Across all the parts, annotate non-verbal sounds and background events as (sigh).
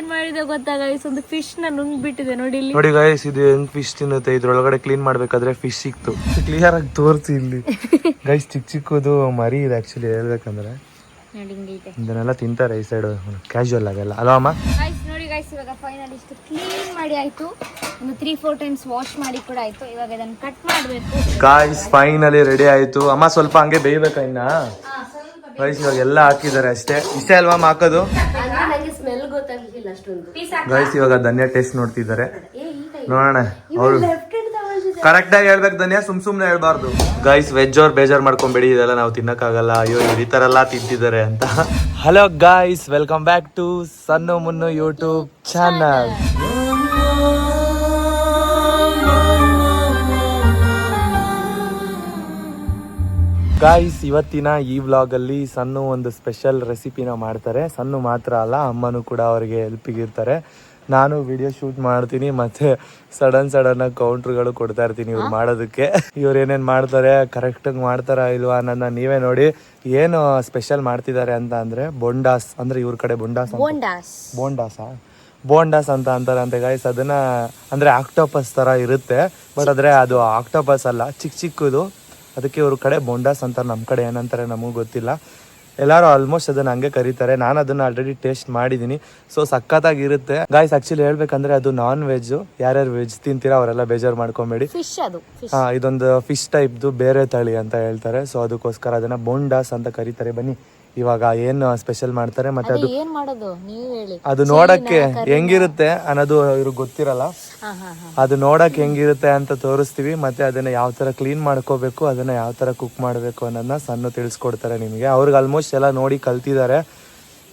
ಏನ್ ಮಾಡಿದೆ ಗೊತ್ತಾ ಗೈಸ್ ಒಂದು ಫಿಶ್ನ ನುಂಗ್ಬಿಟ್ಟಿದೆ ನೋಡಿ ಇಲ್ಲಿ. ನೋಡಿ ಗಾಯ್ಸ್ ಇದು ಹೆಂಗ್ ಫಿಶ್ ತಿನ್ನುತ್ತೆ? ಇದ್ರೊಳಗಡೆ ಕ್ಲೀನ್ ಮಾಡ್ಬೇಕಾದ್ರೆ ಫಿಶ್ ಸಿಕ್ತು. ಕ್ಲಿಯರ್ ಆಗಿ ತೋರ್ತಿ ಇಲ್ಲಿ. ಗೈಸ್ ಚಿಕ್ಕ ಚಿಕ್ಕದು ಮರಿ ಇದೆ ಆಕ್ಚುಲಿ ಹೇಳ್ಬೇಕಂದ್ರೆ. ಇದನ್ನೆಲ್ಲ ತಿಂತಾರೆ ಈ ಸೈಡ್ ಕ್ಯಾಶುವಲ್ ಆಗಲ್ಲ. ಅಲ್ವಾ ಅಮ್ಮ? ಗೈಸ್ ನೋಡಿ ಗೈಸ್ ಇವಾಗ ಫೈನಲ್ ಇಷ್ಟು ಕ್ಲೀನ್ ಮಾಡಿ ಆಯ್ತು. ಒಂದು ತ್ರೀ ಫೋರ್ ಟೈಮ್ಸ್ ವಾಶ್ ಮಾಡಿ ಕೂಡ ಆಯ್ತು. ಇವಾಗ ಇದನ್ನ ಕಟ್ ಮಾಡ್ಬೇಕು. ಗಾಯ್ಸ್ ಫೈನಲಿ ರೆಡಿ ಆಯ್ತು. ಅಮ್ಮ ಸ್ವಲ್ಪ ಹಂಗೆ ಬೇಯಬೇಕಾ ಇನ್ನ? ಗೈಸ್ ಇವಾಗ ಎಲ್ಲ ಹಾಕಿದ್ದಾರೆ ಅಷ್ಟೇ. ಇಷ್ಟೇ ಅಲ್ವಾ ಅಮ್ಮ ಹಾಕೋದು? ಗೊತ್ತಾಗ್ಲಿಲ್ಲ ಅಷ್ಟೊಂದು. ಗೈಸ್ ಇವಾಗ ಧನ್ಯ ಟೇಸ್ಟ್ ನೋಡ್ತಿದ್ದಾರೆ. ನೋಡೋಣ ಅವರು ಕರೆಕ್ಟ್ ಆಗಿ ಹೇಳ್ಬೇಕು ಧನ್ಯ ಸುಮ್ ಸುಮ್ನೆ ಹೇಳ್ಬಾರ್ದು. ಗೈಸ್ ವೆಜ್ ಅವ್ರು ಬೇಜಾರ್ ಮಾಡ್ಕೊಂಡ್ಬಿಡಿ ಇದೆಲ್ಲ ನಾವು ತಿನ್ನಕ್ಕಾಗಲ್ಲ. ಅಯ್ಯೋ ಇವ್ರು ಈ ತರ ಎಲ್ಲ ತಿಂತಿದ್ದಾರೆ ಅಂತ. Hello guys welcome back to Sannu Munnu YouTube channel guys ಇವತ್ತಿನ ಈ ವ್ಲಾಗಲ್ಲಿ ಸಣ್ಣ ಒಂದು ಸ್ಪೆಷಲ್ ರೆಸಿಪಿನ ಮಾಡ್ತಾರೆ. ಸಣ್ಣ ಮಾತ್ರ ಅಲ್ಲ ಅಮ್ಮನೂ ಕೂಡ ಅವರಿಗೆ ಹೆಲ್ಪ್ ಇರ್ತಾರೆ ನಾನು ವಿಡಿಯೋ ಶೂಟ್ ಮಾಡ್ತೀನಿ ಮತ್ತೆ ಸಡನ್ ಸಡನ್ ಆಗಿ ಕೌಂಟ್ರ್ಗಳು ಕೊಡ್ತಾ ಇರ್ತೀನಿ ಇವ್ರು ಮಾಡೋದಕ್ಕೆ. ಇವ್ರು ಏನೇನ್ ಮಾಡ್ತಾರೆ ಕರೆಕ್ಟ್ ಆಗಿ ಮಾಡ್ತಾರಾ ಇಲ್ವಾ ನನ್ನ ನೀವೇ ನೋಡಿ. ಏನು ಸ್ಪೆಷಲ್ ಮಾಡ್ತಿದ್ದಾರೆ ಅಂತ ಅಂದ್ರೆ ಬೊಂಡಾಸ್ ಅಂದ್ರೆ ಇವ್ರ ಕಡೆ ಬೊಂಡಾಸ್ ಬೋಂಡಾಸ್ ಬೋಂಡಾಸಾ ಅಂತ ಅಂತಾರೆ ಅಂತ ಗೈಸ್ ಅದನ್ನ ಅಂದ್ರೆ ಆಕ್ಟೋಪಸ್ ತರ ಇರುತ್ತೆ. ಬಟ್ ಆದ್ರೆ ಅದು ಆಕ್ಟೋಪಸ್ ಅಲ್ಲ ಚಿಕ್ಕ ಚಿಕ್ಕದು. ಅದಕ್ಕೆ ಇವ್ರ ಕಡೆ ಬೊಂಡಾಸ್ ಅಂತಾರೆ ನಮ್ಮ ಕಡೆ ಏನಂತಾರೆ ನಮಗೂ ಗೊತ್ತಿಲ್ಲ. ಎಲ್ಲರೂ ಆಲ್ಮೋಸ್ಟ್ ಅದನ್ನ ಹಂಗೆ ಕರೀತಾರೆ. ನಾನು ಅದನ್ನ ಆಲ್ರೆಡಿ ಟೇಸ್ಟ್ ಮಾಡಿದ್ದೀನಿ ಸೊ ಸಖತ್ತಾಗಿರುತ್ತೆ ಗಾಯ್ಸ್ ಆಕ್ಚುಲಿ ಹೇಳ್ಬೇಕಂದ್ರೆ ಅದು ನಾನ್ ವೆಜ್ ಯಾರ್ಯಾರು ವೆಜ್ ತಿಂತೀರಾ ಅವರೆಲ್ಲ ಬೇಜಾರು ಮಾಡ್ಕೊಬೇಡಿ. ಹಾ ಇದೊಂದು ಫಿಶ್ ಟೈಪ್ದು ಬೇರೆ ತಳಿ ಅಂತ ಹೇಳ್ತಾರೆ. ಸೊ ಅದಕ್ಕೋಸ್ಕರ ಅದನ್ನ ಬೊಂಡಾಸ್ ಅಂತ ಕರೀತಾರೆ. ಬನ್ನಿ. ಇವಾಗ ಏನು ಸ್ಪೆಷಲ್ ಮಾಡ್ತಾರೆ ಮತ್ತೆ ಅದು ಏನ್ ಮಾಡೋದು? ನೀವು ಹೇಳಿ. ಅದು ನೋಡಕ್ಕೆ ಹೆಂಗಿರುತ್ತೆ ಅನ್ನೋದು ಇವ್ರಿಗೆ ಗೊತ್ತಿರಲ್ಲ. ಅದು ನೋಡಕ್ ಹೆಂಗಿರುತ್ತೆ ಅಂತ ತೋರಿಸ್ತೀವಿ ಮತ್ತೆ ಅದನ್ನ ಯಾವ ತರ ಕ್ಲೀನ್ ಮಾಡ್ಕೋಬೇಕು ಅದನ್ನ ಯಾವ ತರ ಕುಕ್ ಮಾಡಬೇಕು ಅನ್ನೋದನ್ನ ಸಣ್ಣ ತಿಳಿಸ್ಕೊಡ್ತಾರೆ ನಿಮಗೆ. ಅವ್ರಿಗೆ ಆಲ್ಮೋಸ್ಟ್ ಎಲ್ಲ ನೋಡಿ ಕಲ್ತಿದ್ದಾರೆ.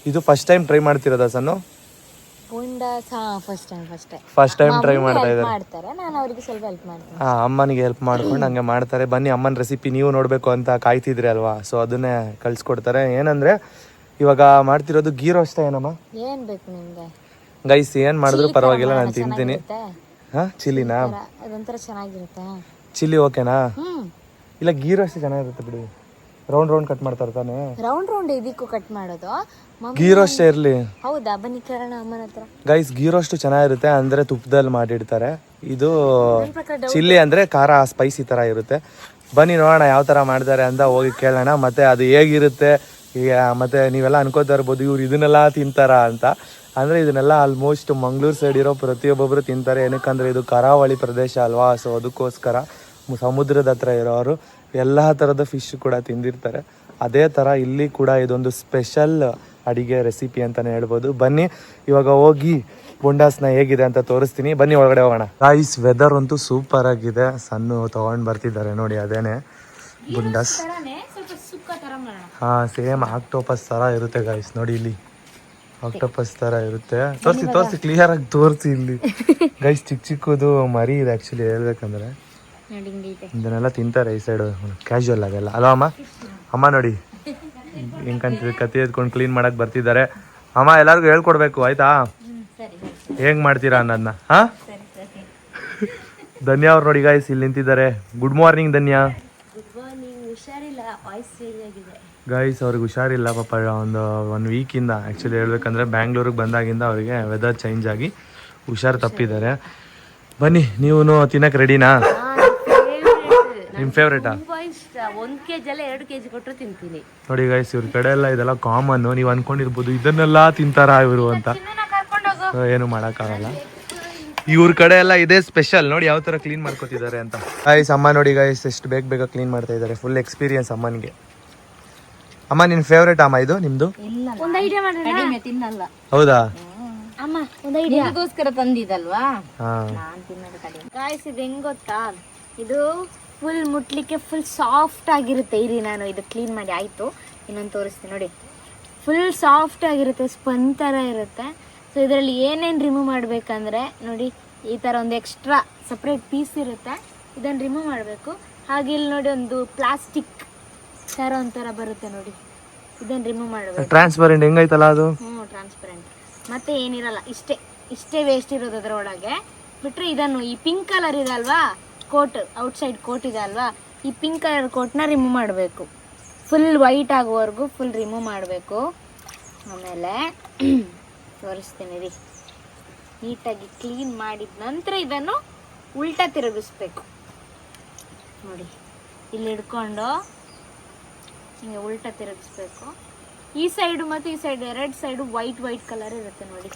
ಇದು ಫಸ್ಟ್ ಟೈಮ್ ಟ್ರೈ ಮಾಡ್ತಿರೋದಾ ಸಣ್ಣ first time first time first time try ಮಾಡ್ತಾ ಇದ್ದಾರೆ. ಮಾಡ್ತಾರೆ ನಾನು ಅವರಿಗೆ ಸ್ವಲ್ಪ ಹೆಲ್ಪ್ ಮಾಡ್ತೀನಿ. ಹಾ ಅಮ್ಮನಿಗೆ ಹೆಲ್ಪ್ ಮಾಡ್ಕೊಂಡು ಹಂಗೆ ಮಾಡ್ತಾರೆ. ಬನ್ನಿ ಅಮ್ಮನ ರೆಸಿಪಿ ನೀವು ನೋಡಬೇಕು ಅಂತ ಕಾಯ್ತಿದ್ರಿ ಅಲ್ವಾ? ಸೊ ಅದನ್ನೇ ಕಳ್ಸಿಕೊಡ್ತಾರೆ. ಏನಂದ್ರೆ ಇವಾಗ ಮಾಡ್ತಿರೋದು ಗೀ ರೋಸ್ಟ್ ಏನಮ್ಮ? ಏನ್ ಬೇಕು ನಿಮ್ಗೆ? ಗೈಸ್ ಏನ್ ಮಾಡಿದ್ರು ಪರವಾಗಿಲ್ಲ ನಾನು ತಿಂತೀನಿ. ಹಾ ಚಿಲ್ಲಿನಾ? ಅದೊಂಥರ ಚೆನ್ನಾಗಿರುತ್ತೆ? ಚಿಲ್ಲಿ ಓಕೆನಾ? ಇಲ್ಲ ಗೀ ರೋಸ್ಟ್ ಚೆನ್ನಾಗಿರುತ್ತೆ ಬಿಡಿ. ರೌಂಡ್ ರೌಂಡ್ ಕಟ್ ಮಾಡ್ತಾರೆ ತಾನೆ? ರೌಂಡ್ ರೌಂಡ್ ಇದಕ್ಕೂ ಕಟ್ ಮಾಡೋದು. ಮಮ್ಮಿ ಗೀ ರೋಸ್ಟ್ ಇರ್ಲಿ. ಹೌದಾ? ಬನ್ನಿ ಕೇಳೋಣ ಅಮ್ಮನ ಹತ್ರ. ಗೈಸ್ ಗೀ ರೋಸ್ಟ್ ಚೆನ್ನಾಗಿರುತ್ತೆ ಅಂದ್ರೆ ತುಪ್ಪದಲ್ಲಿ ಮಾಡಿಡ್ತಾರೆ. ಇದು ಚಿಲ್ಲಿ ಅಂದ್ರೆ ಖಾರ ಸ್ಪೈಸಿ ತರ ಇರುತ್ತೆ. ಬನ್ನಿ ನೋಡೋಣ ಯಾವ ತರ ಮಾಡ್ತಾರೆ ಅಂತ ಹೋಗಿ ಕೇಳೋಣ. ಮತ್ತೆ ಅದು ಹೇಗಿರುತ್ತೆ? ಮತ್ತೆ ನೀವೆಲ್ಲ ಅನ್ಕೋತಾ ಇರ್ಬೋದು ಇವ್ರು ಇದನ್ನೆಲ್ಲ ತಿಂತಾರ ಅಂತ. ಅಂದ್ರೆ ಇದನ್ನೆಲ್ಲ ಆಲ್ಮೋಸ್ಟ್ ಮಂಗ್ಳೂರು ಸೈಡ್ ಇರೋ ಪ್ರತಿಯೊಬ್ಬೊಬ್ರು ತಿಂತಾರೆ. ಏನಕ್ಕಂದ್ರೆ ಇದು ಕರಾವಳಿ ಪ್ರದೇಶ ಅಲ್ವಾ? ಸೊ ಅದಕ್ಕೋಸ್ಕರ ಸಮುದ್ರದ ಹತ್ರ ಇರೋರು. ಎಲ್ಲ ಥರದ ಫಿಶ್ ಕೂಡ ತಿಂದಿರ್ತಾರೆ. ಅದೇ ಥರ ಇಲ್ಲಿ ಕೂಡ ಇದೊಂದು ಸ್ಪೆಷಲ್ ಅಡಿಗೆ ರೆಸಿಪಿ ಅಂತಲೇ ಹೇಳ್ಬೋದು. ಬನ್ನಿ ಇವಾಗ ಹೋಗಿ ಬೊಂಡಾಸ್ನ ಹೇಗಿದೆ ಅಂತ ತೋರಿಸ್ತೀನಿ. ಬನ್ನಿ ಒಳಗಡೆ ಹೋಗೋಣ. ಗಾಯ್ಸ್ ವೆದರ್ ಅಂತೂ ಸೂಪರ್ ಆಗಿದೆ. ಸಣ್ಣ ತಗೊಂಡ್ ಬರ್ತಿದ್ದಾರೆ ನೋಡಿ ಅದೇನೆ. ಬುಂಡಾಸ್ ಹಾ ಸೇಮ್ ಆಕ್ಟೋಪಸ್ ಥರ ಇರುತ್ತೆ ಗಾಯ್ಸ್ ನೋಡಿ ಇಲ್ಲಿ. ಆಕ್ಟೋಪಸ್ ಥರ ಇರುತ್ತೆ. ತೋರಿಸಿ ತೋರಿಸಿ ಕ್ಲಿಯರ್ ಆಗಿ ತೋರಿಸಿ ಇಲ್ಲಿ. ಗೈಸ್ ಚಿಕ್ಕ ಚಿಕ್ಕದು ಮರಿ ಇದೆ ಆ್ಯಕ್ಚುಲಿ ಹೇಳ್ಬೇಕಂದ್ರೆ. ನೋಡಿ ಹಿಂಗೈತೆ ಇದನ್ನೆಲ್ಲ ತಿಂತಾರೆ ಈ ಸೈಡ್ ಕ್ಯಾಶುವಲ್ ಆಗಲ್ಲ. ಅಲ್ಲ ಅಮ್ಮ? ಅಮ್ಮ ನೋಡಿ. ಹೆಂಗ್ ಕಾಣ್ತಿದೆ ಕತ್ತಿ ಎತ್ಕೊಂಡು ಕ್ಲೀನ್ ಮಾಡಕ್ ಬರ್ತಿದ್ದಾರೆ. ಅಮ್ಮ ಎಲ್ಲಾರ್ಗು ಹೇಳ್ಕೊಡ್ಬೇಕು ಆಯ್ತಾ? ಹೆಂಗ್ ಮಾಡ್ತೀರಾ ಅನ್ನೋದನ್ನ ಹಾ? ಸರಿ ಸರಿ. ಧನ್ಯ ಅವ್ರು ನೋಡಿ ಗಾಯ್ಸ್ ಇಲ್ಲಿ ನಿಂತಿದ್ದಾರೆ. ಗುಡ್ ಮಾರ್ನಿಂಗ್ ಧನ್ಯ. ಗೈಸ್ ಅವ್ರಿಗೆ ಹುಷಾರಿಲ್ಲ ಪಾಪ ಒಂದು ಒನ್ ವೀಕಿಂದ ಆ್ಯಕ್ಚುಲಿ ಹೇಳ್ಬೇಕಂದ್ರೆ ಬ್ಯಾಂಗ್ಳೂರಿಗೆ ಬಂದಾಗಿಂದ ಅವರಿಗೆ ವೆದರ್ ಚೇಂಜ್ ಆಗಿ ಹುಷಾರು ತಪ್ಪಿದ್ದಾರೆ. ಬನ್ನಿ ನೀವು ತಿನ್ನಕ್ಕೆ ರೆಡಿನಾ ನಿಮ್ಮ ಫೇವ್ರೇಟಾ ತುಂಬಾ ಇಷ್ಟ. ಒಂದ್ ಕೆಜಿ ಅಲ್ಲ ಎರಡು ಕೆಜಿ ಕೊಟ್ಟರು ತಿಂತೀನಿ. ನೋಡಿ ಗೈಸ್ ಇವ್ರ ಕಡೆ ಎಲ್ಲ ಇದೆಲ್ಲ ಕಾಮನ್ ನೀವು ಅನ್ಕೊಂಡಿರ್ಬೋದು ಇದನ್ನೆಲ್ಲ ತಿಂತಾರ ಇವರು ಅಂತ. ಏನು ಮಾಡೋಕ್ಕಾಗಲ್ಲ. ಇವ್ರ ಕಡೆ ಎಲ್ಲ ಇದೇ ಸ್ಪೆಷಲ್ ನೋಡಿ ಯಾವ ತರ ಕ್ಲೀನ್ ಮಾಡ್ಕೊತಿದ್ದಾರೆ ಅಂತ. ಗೈಸ್ ಅಮ್ಮ ನೋಡಿ ಗೈಸ್ ಎಷ್ಟು ಬೇಗ ಬೇಗ ಕ್ಲೀನ್ ಮಾಡ್ತಾ ಇದ್ದಾರೆ. ಫುಲ್ ಎಕ್ಸ್ಪೀರಿಯನ್ಸ್ ಅಮ್ಮನಿಗೆ. ಅಮ್ಮ ನಿನ್ ಫೇವ್ರೇಟ್ ಅಮ್ಮ ಇದು ನಿಮ್ದು? ಒಂದು ಐಡಿಯಾ ಮಾಡೋಣ. ಕಡಿಮೆ ತಿನ್ನಲ್ಲ. ಹೌದಾ? ಅಮ್ಮ ಒಂದ್ ಐಡಿಯಾ ನಿಮಗೋಸ್ಕರ ತಂದಿದಲ್ವಾ ಹಾ. ನಾನ್ ತಿನ್ನೋದು ಕಡಿಮೆ. ಗಾಯ್ಸ್ ಇದು ಹೆಂಗ್ ಗೊತ್ತಾ? ಇದು ಫುಲ್ ಮುಟ್ಲಿಕ್ಕೆ ಫುಲ್ ಸಾಫ್ಟ್ ಆಗಿರುತ್ತೆ. ಇರಿ ನಾನು ಇದು ಕ್ಲೀನ್ ಮಾಡಿ ಆಯ್ತು. ಇನ್ನೊಂದು ತೋರಿಸ್ತೀನಿ ನೋಡಿ. ಫುಲ್ ಸಾಫ್ಟ್ ಆಗಿರುತ್ತೆ ಸ್ಪನ್ ಥರ ಇರುತ್ತೆ. ಸೊ ಇದರಲ್ಲಿ ಏನೇನು ರಿಮೂವ್ ಮಾಡಬೇಕಂದ್ರೆ ನೋಡಿ ಈ ಥರ ಒಂದು ಎಕ್ಸ್ಟ್ರಾ ಸಪ್ರೇಟ್ ಪೀಸ್ ಇರುತ್ತೆ. ಇದನ್ನು ರಿಮೂವ್ ಮಾಡಬೇಕು. ಹಾಗೆ ಇಲ್ಲಿ ನೋಡಿ ಒಂದು ಪ್ಲಾಸ್ಟಿಕ್ ಥರ ಒಂಥರ ಬರುತ್ತೆ ನೋಡಿ. ಇದನ್ನು ರಿಮೂವ್ ಮಾಡಬೇಕು. ಟ್ರಾನ್ಸ್ಪರೆಂಟ್ ಹೆಂಗೈತಲ್ಲ ಅದು? ಹ್ಞೂ ಟ್ರಾನ್ಸ್ಪರೆಂಟ್ ಮತ್ತೆ ಏನಿರಲ್ಲ ಇಷ್ಟೇ ಇಷ್ಟೇ ವೇಸ್ಟ್ ಇರೋದು ಅದರೊಳಗೆ. ಬಿಟ್ರೆ ಇದನ್ನು ಈ ಪಿಂಕ್ ಕಲರ್ ಇದೆ ಅಲ್ವಾ? ಕೋಟ್ ಔಟ್ಸೈಡ್ ಕೋಟ್ ಇದೆ ಅಲ್ವಾ? ಈ ಪಿಂಕ್ ಕಲರ್ ಕೋಟ್ನ ರಿಮೂವ್ ಮಾಡಬೇಕು. ಫುಲ್ ವೈಟ್ ಆಗೋವರೆಗೂ ಫುಲ್ ರಿಮೂವ್ ಮಾಡಬೇಕು. ಆಮೇಲೆ (clears throat) ತೋರಿಸ್ತೀನಿ ರೀ. ನೀಟಾಗಿ ಕ್ಲೀನ್ ಮಾಡಿದ ನಂತರ ಇದನ್ನು ಉಲ್ಟಾ ತಿರುಗಿಸ್ಬೇಕು. ನೋಡಿ, ಇಲ್ಲಿ ಹಿಡ್ಕೊಂಡು ಹಿಂಗೆ ಉಲ್ಟಾ ತಿರುಗಿಸ್ಬೇಕು. ಈ ಸೈಡು ಮತ್ತು ಈ ಸೈಡ್ ಎರಡು ಸೈಡು ವೈಟ್ ವೈಟ್ ಕಲರ್ ಇರುತ್ತೆ ನೋಡಿ.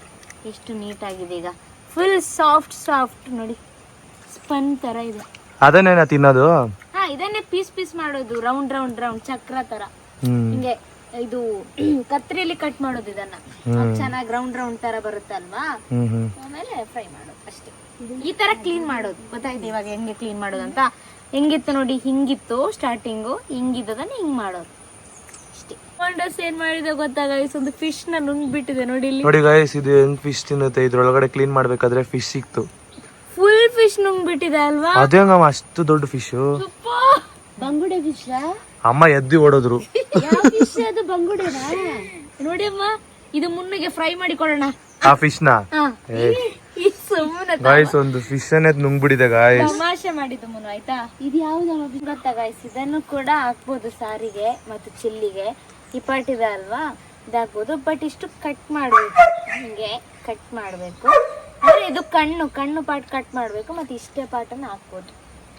ಎಷ್ಟು ನೀಟಾಗಿದೆ ಈಗ. ಫುಲ್ ಸಾಫ್ಟ್ ಸಾಫ್ಟ್ ನೋಡಿ. ಸ್ಪನ್ ತರ ಇದೆ. ಅದನ್ನೇನ ತಿನ್ನೋದು? ಹಾ ಇದನ್ನೇ ಪೀಸ್ ಪೀಸ್ ಮಾಡೋದು ರೌಂಡ್ ರೌಂಡ್ ರೌಂಡ್ ಚಕ್ರ ತರ. ಹಿಂಗೆ ಇದು (clears throat) ಕತ್ರಿಯಲ್ಲಿ ಕಟ್ ಮಾಡೋದು ಇದನ್ನ. ಚೆನ್ನಾಗಿ ರೌಂಡ್ ರೌಂಡ್ ತರ ಬರುತ್ತಲ್ವಾ? ಆಮೇಲೆ ಫ್ರೈ ಮಾಡೋದು ಅಷ್ಟೇ. ಈ ತರ ಕ್ಲೀನ್ ಮಾಡೋದು. ಗೊತ್ತಾಯ್ತು ಇವಾಗ ಹೆಂಗೆ ಕ್ಲೀನ್ ಮಾಡೋದು ಅಂತ? ಹೆಂಗಿತ್ತು ನೋಡಿ ಹಿಂಗಿತ್ತು ಸ್ಟಾರ್ಟಿಂಗು. ಹಿಂಗಿದ್ದದನ್ನ ಹಿಂಗ್ ಮಾಡೋದು. ವಂಡರ್ಸ್ ಏನ್ ಮಾಡಿದೆ ಗೊತ್ತಾಗ ಒಂದು ಫಿಶ್ನ ನುಂಗ್ಬಿಟ್ಟಿದೆ ನೋಡಿ ಇಲ್ಲಿ. ನೋಡಿ ಗೈಸ್ ಇದು ಹೆಂಗ್ ಫಿಶ್ ತಿನ್ನುತ್ತೆ? ಇದ್ರೊಳಗಡೆ ಕ್ಲೀನ್ ಮಾಡ್ಬೇಕಾದ್ರೆ ಫಿಶ್ ಸಿಕ್ತು. ಫುಲ್ ಫಿಶ್ ನುಂಗ್ಬಿಟ್ಟಿದೆ ಅಲ್ವಾ? ಅದೇಂಗಮ್ಮ ಅಷ್ಟು ದೊಡ್ಡ ಫಿಶ್ ಬಂಗುಡೆ ಫಿಶ್ ಅಮ್ಮ ಎದ್ದು ಓಡೋದ್ರು. (laughs) ಯಾವ ಫಿಶ್ ಅದು? ಬಂಗುಡೆನಾ? ನೋಡಿ ಅಮ್ಮ ಇದು ಮುನ್ನಿಗೆ ಫ್ರೈ ಮಾಡಿ ಕೊಡೋಣ. ಆ ಫಿಶ್ನ? ಗಾಯ್ಸ್ ಒಂದು ಫಿಶ್ ಅನ್ನೇ ನುಂಗ್ಬಿಟ್ಟಿದೆ ಗಾಯ್ಸ್ ತಮಾಷೆ ಮಾಡಿದ್ದು ಮುನು ಆಯ್ತಾ? ಇದು ಯಾವ್ದು ಗೊತ್ತಾ ಗಾಯ್ಸ್ ಇದನ್ನು ಕೂಡ ಹಾಕ್ಬೋದು ಸಾರಿಗೆ ಮತ್ತು ಚಿಲ್ಲಿಗೆ. ಈ ಪಾಟ್ ಇದೆ ಅಲ್ವಾ? ಇದಾಗ್ಬೋದು ಬಟ್ ಇಷ್ಟು ಕಟ್ ಮಾಡ್ಬೇಕು. ಹಿಂಗೆ ಕಟ್ ಮಾಡ್ಬೇಕು. ಅಂದ್ರೆ ಇದು ಕಣ್ಣು ಕಣ್ಣು ಪಾಟ್ ಕಟ್ ಮಾಡ್ಬೇಕು ಮತ್ತೆ ಇಷ್ಟೇ ಪಾಟನ್ನ ಹಾಕ್ಬೋದು.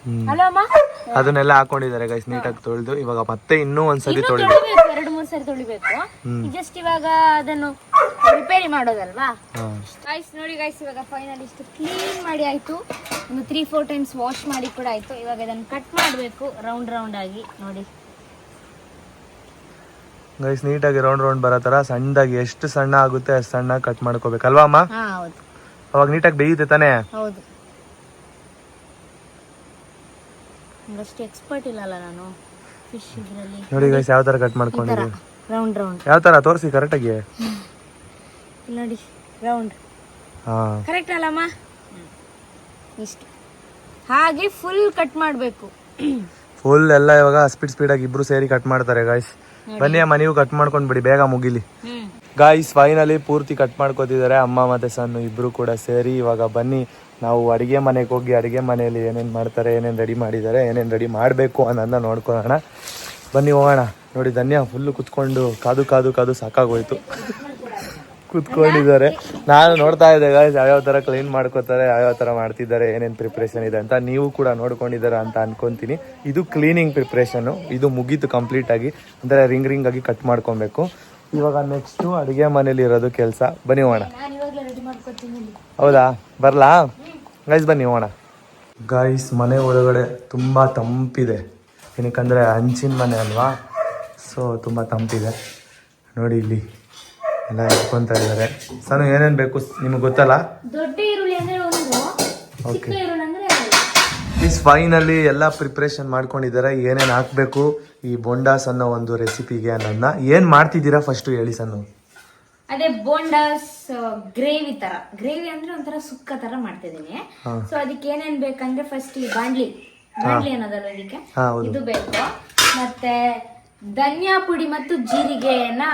ಹ್ಮ್. ಅಮ್ಮ? ಅದನ್ನೆಲ್ಲ ಹಾಕೊಂಡಿದ್ದಾರೆ ಗೈಸ್ ನೀಟಾಗಿ ತೊಳೆದು. ಇವಾಗ ಮತ್ತೆ ಇನ್ನೂ ಒಂದ್ಸರಿ ತೊಳೆದು ತೊಳಿಬೇಕು. ಎರಡು ಮೂರು ಸರಿ ತೊಳಿಬೇಕು. ಜಸ್ಟ್ ಇವಾಗ ಅದನ್ನು ರಿಪೇರಿ ಮಾಡೋದಲ್ವಾ. ಗೈಸ್ ನೋಡಿ ಗೈಸ್ ಇವಾಗ ಫೈನಲ್ ಇಷ್ಟು ಕ್ಲೀನ್ ಮಾಡಿ ಆಯ್ತು. ಒಂದು ತ್ರೀ ಫೋರ್ ಟೈಮ್ಸ್ ವಾಶ್ ಮಾಡಿ ಕೂಡ ಆಯ್ತು. ಇವಾಗ ಇದನ್ನು ಕಟ್ ಮಾಡಬೇಕು ರೌಂಡ್ ರೌಂಡ್ ಆಗಿ ನೋಡಿ. ಗೈಸ್ ನೀಟಾಗಿ ರೌಂಡ್ ರೌಂಡ್ ಬರೋ ತರ ಸಣ್ಣದಾಗಿ ಎಷ್ಟು ಸಣ್ಣ ಆಗುತ್ತೆ ಅಷ್ಟು ಸಣ್ಣ ಕಟ್ ಮಾಡ್ಕೋಬೇಕಲ್ವಾ ಅಮ್ಮ? ಹೌದು. ಅವಾಗ ನೀಟಾಗಿ ಬೇಯುತ್ತೆ ತಾನೇ? ಹೌದು. ಅಷ್ಟು ಎಕ್ಸ್ಪರ್ಟ್ ಇಲ್ಲಲ್ಲ ನಾನು. ಫಿಶ್ ಇದರಲ್ಲಿ. ನೋಡಿ ಗೈಸ್ ಯಾವ ತರ ಕಟ್ ಮಾಡ್ಕೊಂಡಿ ಮಾಡ್ಕೊಂಡಿದ್ದೀವಿ ರೌಂಡ್ ರೌಂಡ್ ಯಾವ ತರ? ತೋರಿಸಿ ಕರೆಕ್ಟಾಗಿ ಇಲ್ಲಿ ನೋಡಿ ರೌಂಡ್ ಹಾ. ಕರೆಕ್ಟ್ ಅಲ್ಲಮ್ಮ ಇಷ್ಟು. ಹಾಗೆ ಫುಲ್ ಕಟ್ ಮಾಡಬೇಕು. ಫುಲ್ ಎಲ್ಲ ಇವಾಗ ಸ್ಪೀಡ್ ಸ್ಪೀಡ್ ಆಗಿ ಇಬ್ರು ಸೇರಿ ಕಟ್ ಮಾಡ್ತಾರೆ ಗಾಯ್ಸ್ ಬನ್ನಿ ಅಮ್ಮ ನೀವು ಕಟ್ ಮಾಡ್ಕೊಂಡ್ಬಿಡಿ ಬೇಗ ಮುಗಿಲಿ. ಗಾಯ್ಸ್ ಫೈನಲಿ ಪೂರ್ತಿ ಕಟ್ ಮಾಡ್ಕೋತಿದ್ದಾರೆ. ಅಮ್ಮ ಮತ್ತೆ ಸಣ್ಣ ಇಬ್ಬರು ಕೂಡ ಸೇರಿ ಇವಾಗ ಬನ್ನಿ. ನಾವು ಅಡುಗೆ ಮನೆಗೆ ಹೋಗಿ ಅಡುಗೆ ಮನೆಯಲ್ಲಿ ಏನೇನು ಮಾಡ್ತಾರೆ, ಏನೇನು ರೆಡಿ ಮಾಡಿದ್ದಾರೆ, ಏನೇನು ರೆಡಿ ಮಾಡಬೇಕು ಅನ್ನೋದನ್ನ ನೋಡ್ಕೊಳ್ಳೋಣ. ಬನ್ನಿ ಹೋಗೋಣ. ನೋಡಿ, ಧನ್ಯ ಫುಲ್ಲು ಕುತ್ಕೊಂಡು ಕಾದು ಕಾದು ಕಾದು ಸಾಕಾಗೋಯ್ತು. ಕುತ್ಕೊಂಡಿದ್ದಾರೆ. ನಾನು ನೋಡ್ತಾ ಇದ್ದೆ ಗಾಯ್ಸ್ ಯಾವ್ಯಾವ ಥರ ಕ್ಲೀನ್ ಮಾಡ್ಕೋತಾರೆ, ಯಾವ್ಯಾವ ಥರ ಮಾಡ್ತಿದ್ದಾರೆ, ಏನೇನು ಪ್ರಿಪ್ರೇಷನ್ ಇದೆ ಅಂತ. ನೀವು ಕೂಡ ನೋಡ್ಕೊಂಡಿದ್ದಾರೆ ಅಂತ ಅನ್ಕೊಂತೀನಿ. ಇದು ಕ್ಲೀನಿಂಗ್ ಪ್ರಿಪ್ರೇಷನು ಇದು ಮುಗೀತು ಕಂಪ್ಲೀಟಾಗಿ ಅಂದರೆ ರಿಂಗ್ ರಿಂಗ್ ಆಗಿ ಕಟ್ ಮಾಡ್ಕೊಬೇಕು. ಇವಾಗ ನೆಕ್ಸ್ಟು ಅಡುಗೆ ಮನೇಲಿ ಇರೋದು ಕೆಲಸ. ಬನ್ನಿ ಹೋಣ ನಾನು ಇವಾಗಲೇ ರೆಡಿ ಮಾಡ್ಕೊತೀನಿ ಹೌದಾ? ಬರಲಾ? ಗೈಸ್ ಬನ್ನಿ ಹೋಣ ಗೈಸ್ ಮನೆ ಒಳಗಡೆ ತುಂಬ ತಂಪಿದೆ. ಏನಕ್ಕಂದರೆ ಹಂಚಿನ ಮನೆ ಅಲ್ವಾ? ಸೊ ತುಂಬ ತಂಪಿದೆ. ನೋಡಿ ಇಲ್ಲಿ ಎಲ್ಲ ಇಟ್ಕೊತಾ ಇದ್ದಾರೆ. ಸಣ್ಣ ಏನೇನು ಬೇಕು ನಿಮಗೆ ಗೊತ್ತಲ್ಲ? ದೊಡ್ಡ ಈರುಳ್ಳಿ ಅಂದ್ರೆ ಒಂದು ಚಿಕ್ಕ ಓಕೆ ಈರುಳ್ಳಿ ಫೈನಲಿ ಫೈನಲ್ಲಿ ಎಲ್ಲ ಪ್ರಿಪ್ರೇಷನ್ ಮಾಡ್ಕೊಂಡಿದ್ದಾರೆ. ಏನೇನು ಹಾಕಬೇಕು? ಈ ಬೊಂಡಾಸ್ ಅನ್ನೋ ಒಂದು ರೆಸಿಪಿಗೆ ಅನ್ನೋದನ್ನ ಏನು ಮಾಡ್ತಿದ್ದೀರಾ ಫಸ್ಟು ಹೇಳಿ ಸಣ್ಣ ಅದೇ ಬೋಂಡಾಸ್ ಗ್ರೇವಿ ತರ. ಗ್ರೇವಿ ಅಂದ್ರೆ ಒಂಥರ ಸುಕ್ಕ ತರ ಮಾಡ್ತಿದೀನಿ. ಸೊ ಅದಕ್ಕೆ ಏನೇನ್ ಬೇಕಂದ್ರೆ ಫಸ್ಟ್ ಈ ಬಾಂಡ್ಲಿ. ಬಾಂಡ್ಲಿ ಅನ್ನೋದಲ್ಲ ಅದಕ್ಕೆ ಇದು ಬೇಕು. ಮತ್ತೆ ಧನ್ಯಾ ಪುಡಿ ಮತ್ತು ಜೀರಿಗೆನ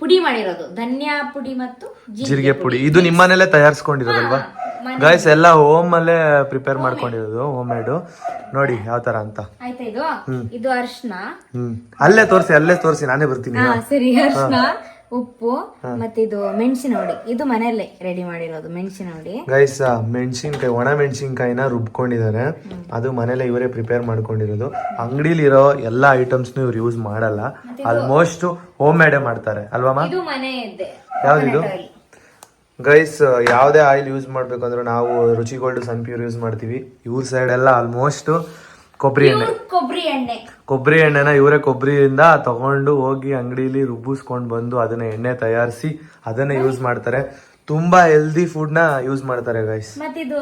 ಪುಡಿ ಮಾಡಿರೋದು. ಧನ್ಯಾ ಪುಡಿ ಮತ್ತು ಜೀರಿಗೆ ಪುಡಿ. ಇದು ನಿಮ್ಮನೇಲೆ ತಯಾರಿಸ್ಕೊಂಡಿರೋದಲ್ವಾ? ಗಾಯ್ಸ್ ಎಲ್ಲ ಹೋಮ್ ಅಲ್ಲೇ ಪ್ರಿಪೇರ್ ಮಾಡ್ಕೊಂಡಿರೋದು ಹೋಮ್ ಮೇಡು ನೋಡಿ ಯಾವ ತರ ಅಂತ. ಆಯ್ತಾ ಇದು? ಇದು ಅರ್ಶನ. ಹ್ಮ್. ಅಲ್ಲೇ ತೋರಿಸಿ ಅಲ್ಲೇ ತೋರಿಸಿ ನಾನೇ ಬರ್ತೀನಿ. ಹಾ ಸರಿ ಅರ್ಶನ ಉಪ್ಪು ಮತ್ತೆ ಇದು ಮೆಣಸಿನ ಹುಡಿ ಇದು ಮನೆಯಲ್ಲೇ ರೆಡಿ ಮಾಡಿರೋದು ಮೆಣಸಿನ ಹುಡಿ ಗೈಸ್ ಮೆಣಸಿನ್ಕಾಯಿ ಒಣ ಮೆಣಸಿನ್ಕಾಯಿನ ರುಬ್ಕೊಂಡಿದ್ದಾರೆ. ಅದು ಮನೆಯಲ್ಲೇ ಇವರೇ ಪ್ರಿಪೇರ್ ಮಾಡ್ಕೊಂಡಿರೋದು. ಅಂಗಡಿಲಿರೋ ಎಲ್ಲ ಐಟಮ್ಸ್ನು ಇವ್ರು ಯೂಸ್ ಮಾಡಲ್ಲ. ಆಲ್ಮೋಸ್ಟ್ ಹೋಮ್ ಮೇಡೇ ಮಾಡ್ತಾರೆ. ಅಲ್ವಾ ಇದು ಯಾವ್ದಿದು? ಗೈಸ್ ಯಾವುದೇ ಆಯಿಲ್ ಯೂಸ್ ಮಾಡ್ಬೇಕು ಅಂದ್ರೆ ನಾವು ರುಚಿ ಗೋಲ್ಡ್ ಸನ್ ಪ್ಯೂರ್ ಯೂಸ್ ಮಾಡ್ತೀವಿ. ಇವ್ರ ಸೈಡ್ ಎಲ್ಲ ಆಲ್ಮೋಸ್ಟ್ ಕೊಬ್ಬರಿ ಎಣ್ಣೆ. ಕೊಬ್ಬರಿ ಎಣ್ಣೆ. ಕೊಬ್ಬರಿ ಎಣ್ಣೆನ ಇವರೇ ಕೊಬ್ಬರಿಯಿಂದ ತಗೊಂಡು ಹೋಗಿ ಅಂಗಡಿಲಿ ರುಬ್ಬಿಸ್ಕೊಂಡು ಬಂದು ಅದನ್ನ ಎಣ್ಣೆ ತಯಾರಿಸಿ ಅದನ್ನ ಯೂಸ್ ಮಾಡ್ತಾರೆ. ತುಂಬಾ ಹೆಲ್ದಿ ಫುಡ್ನ ಯೂಸ್ ಮಾಡ್ತಾರೆ ಗೈಸ್ ಮತ್ತಿದು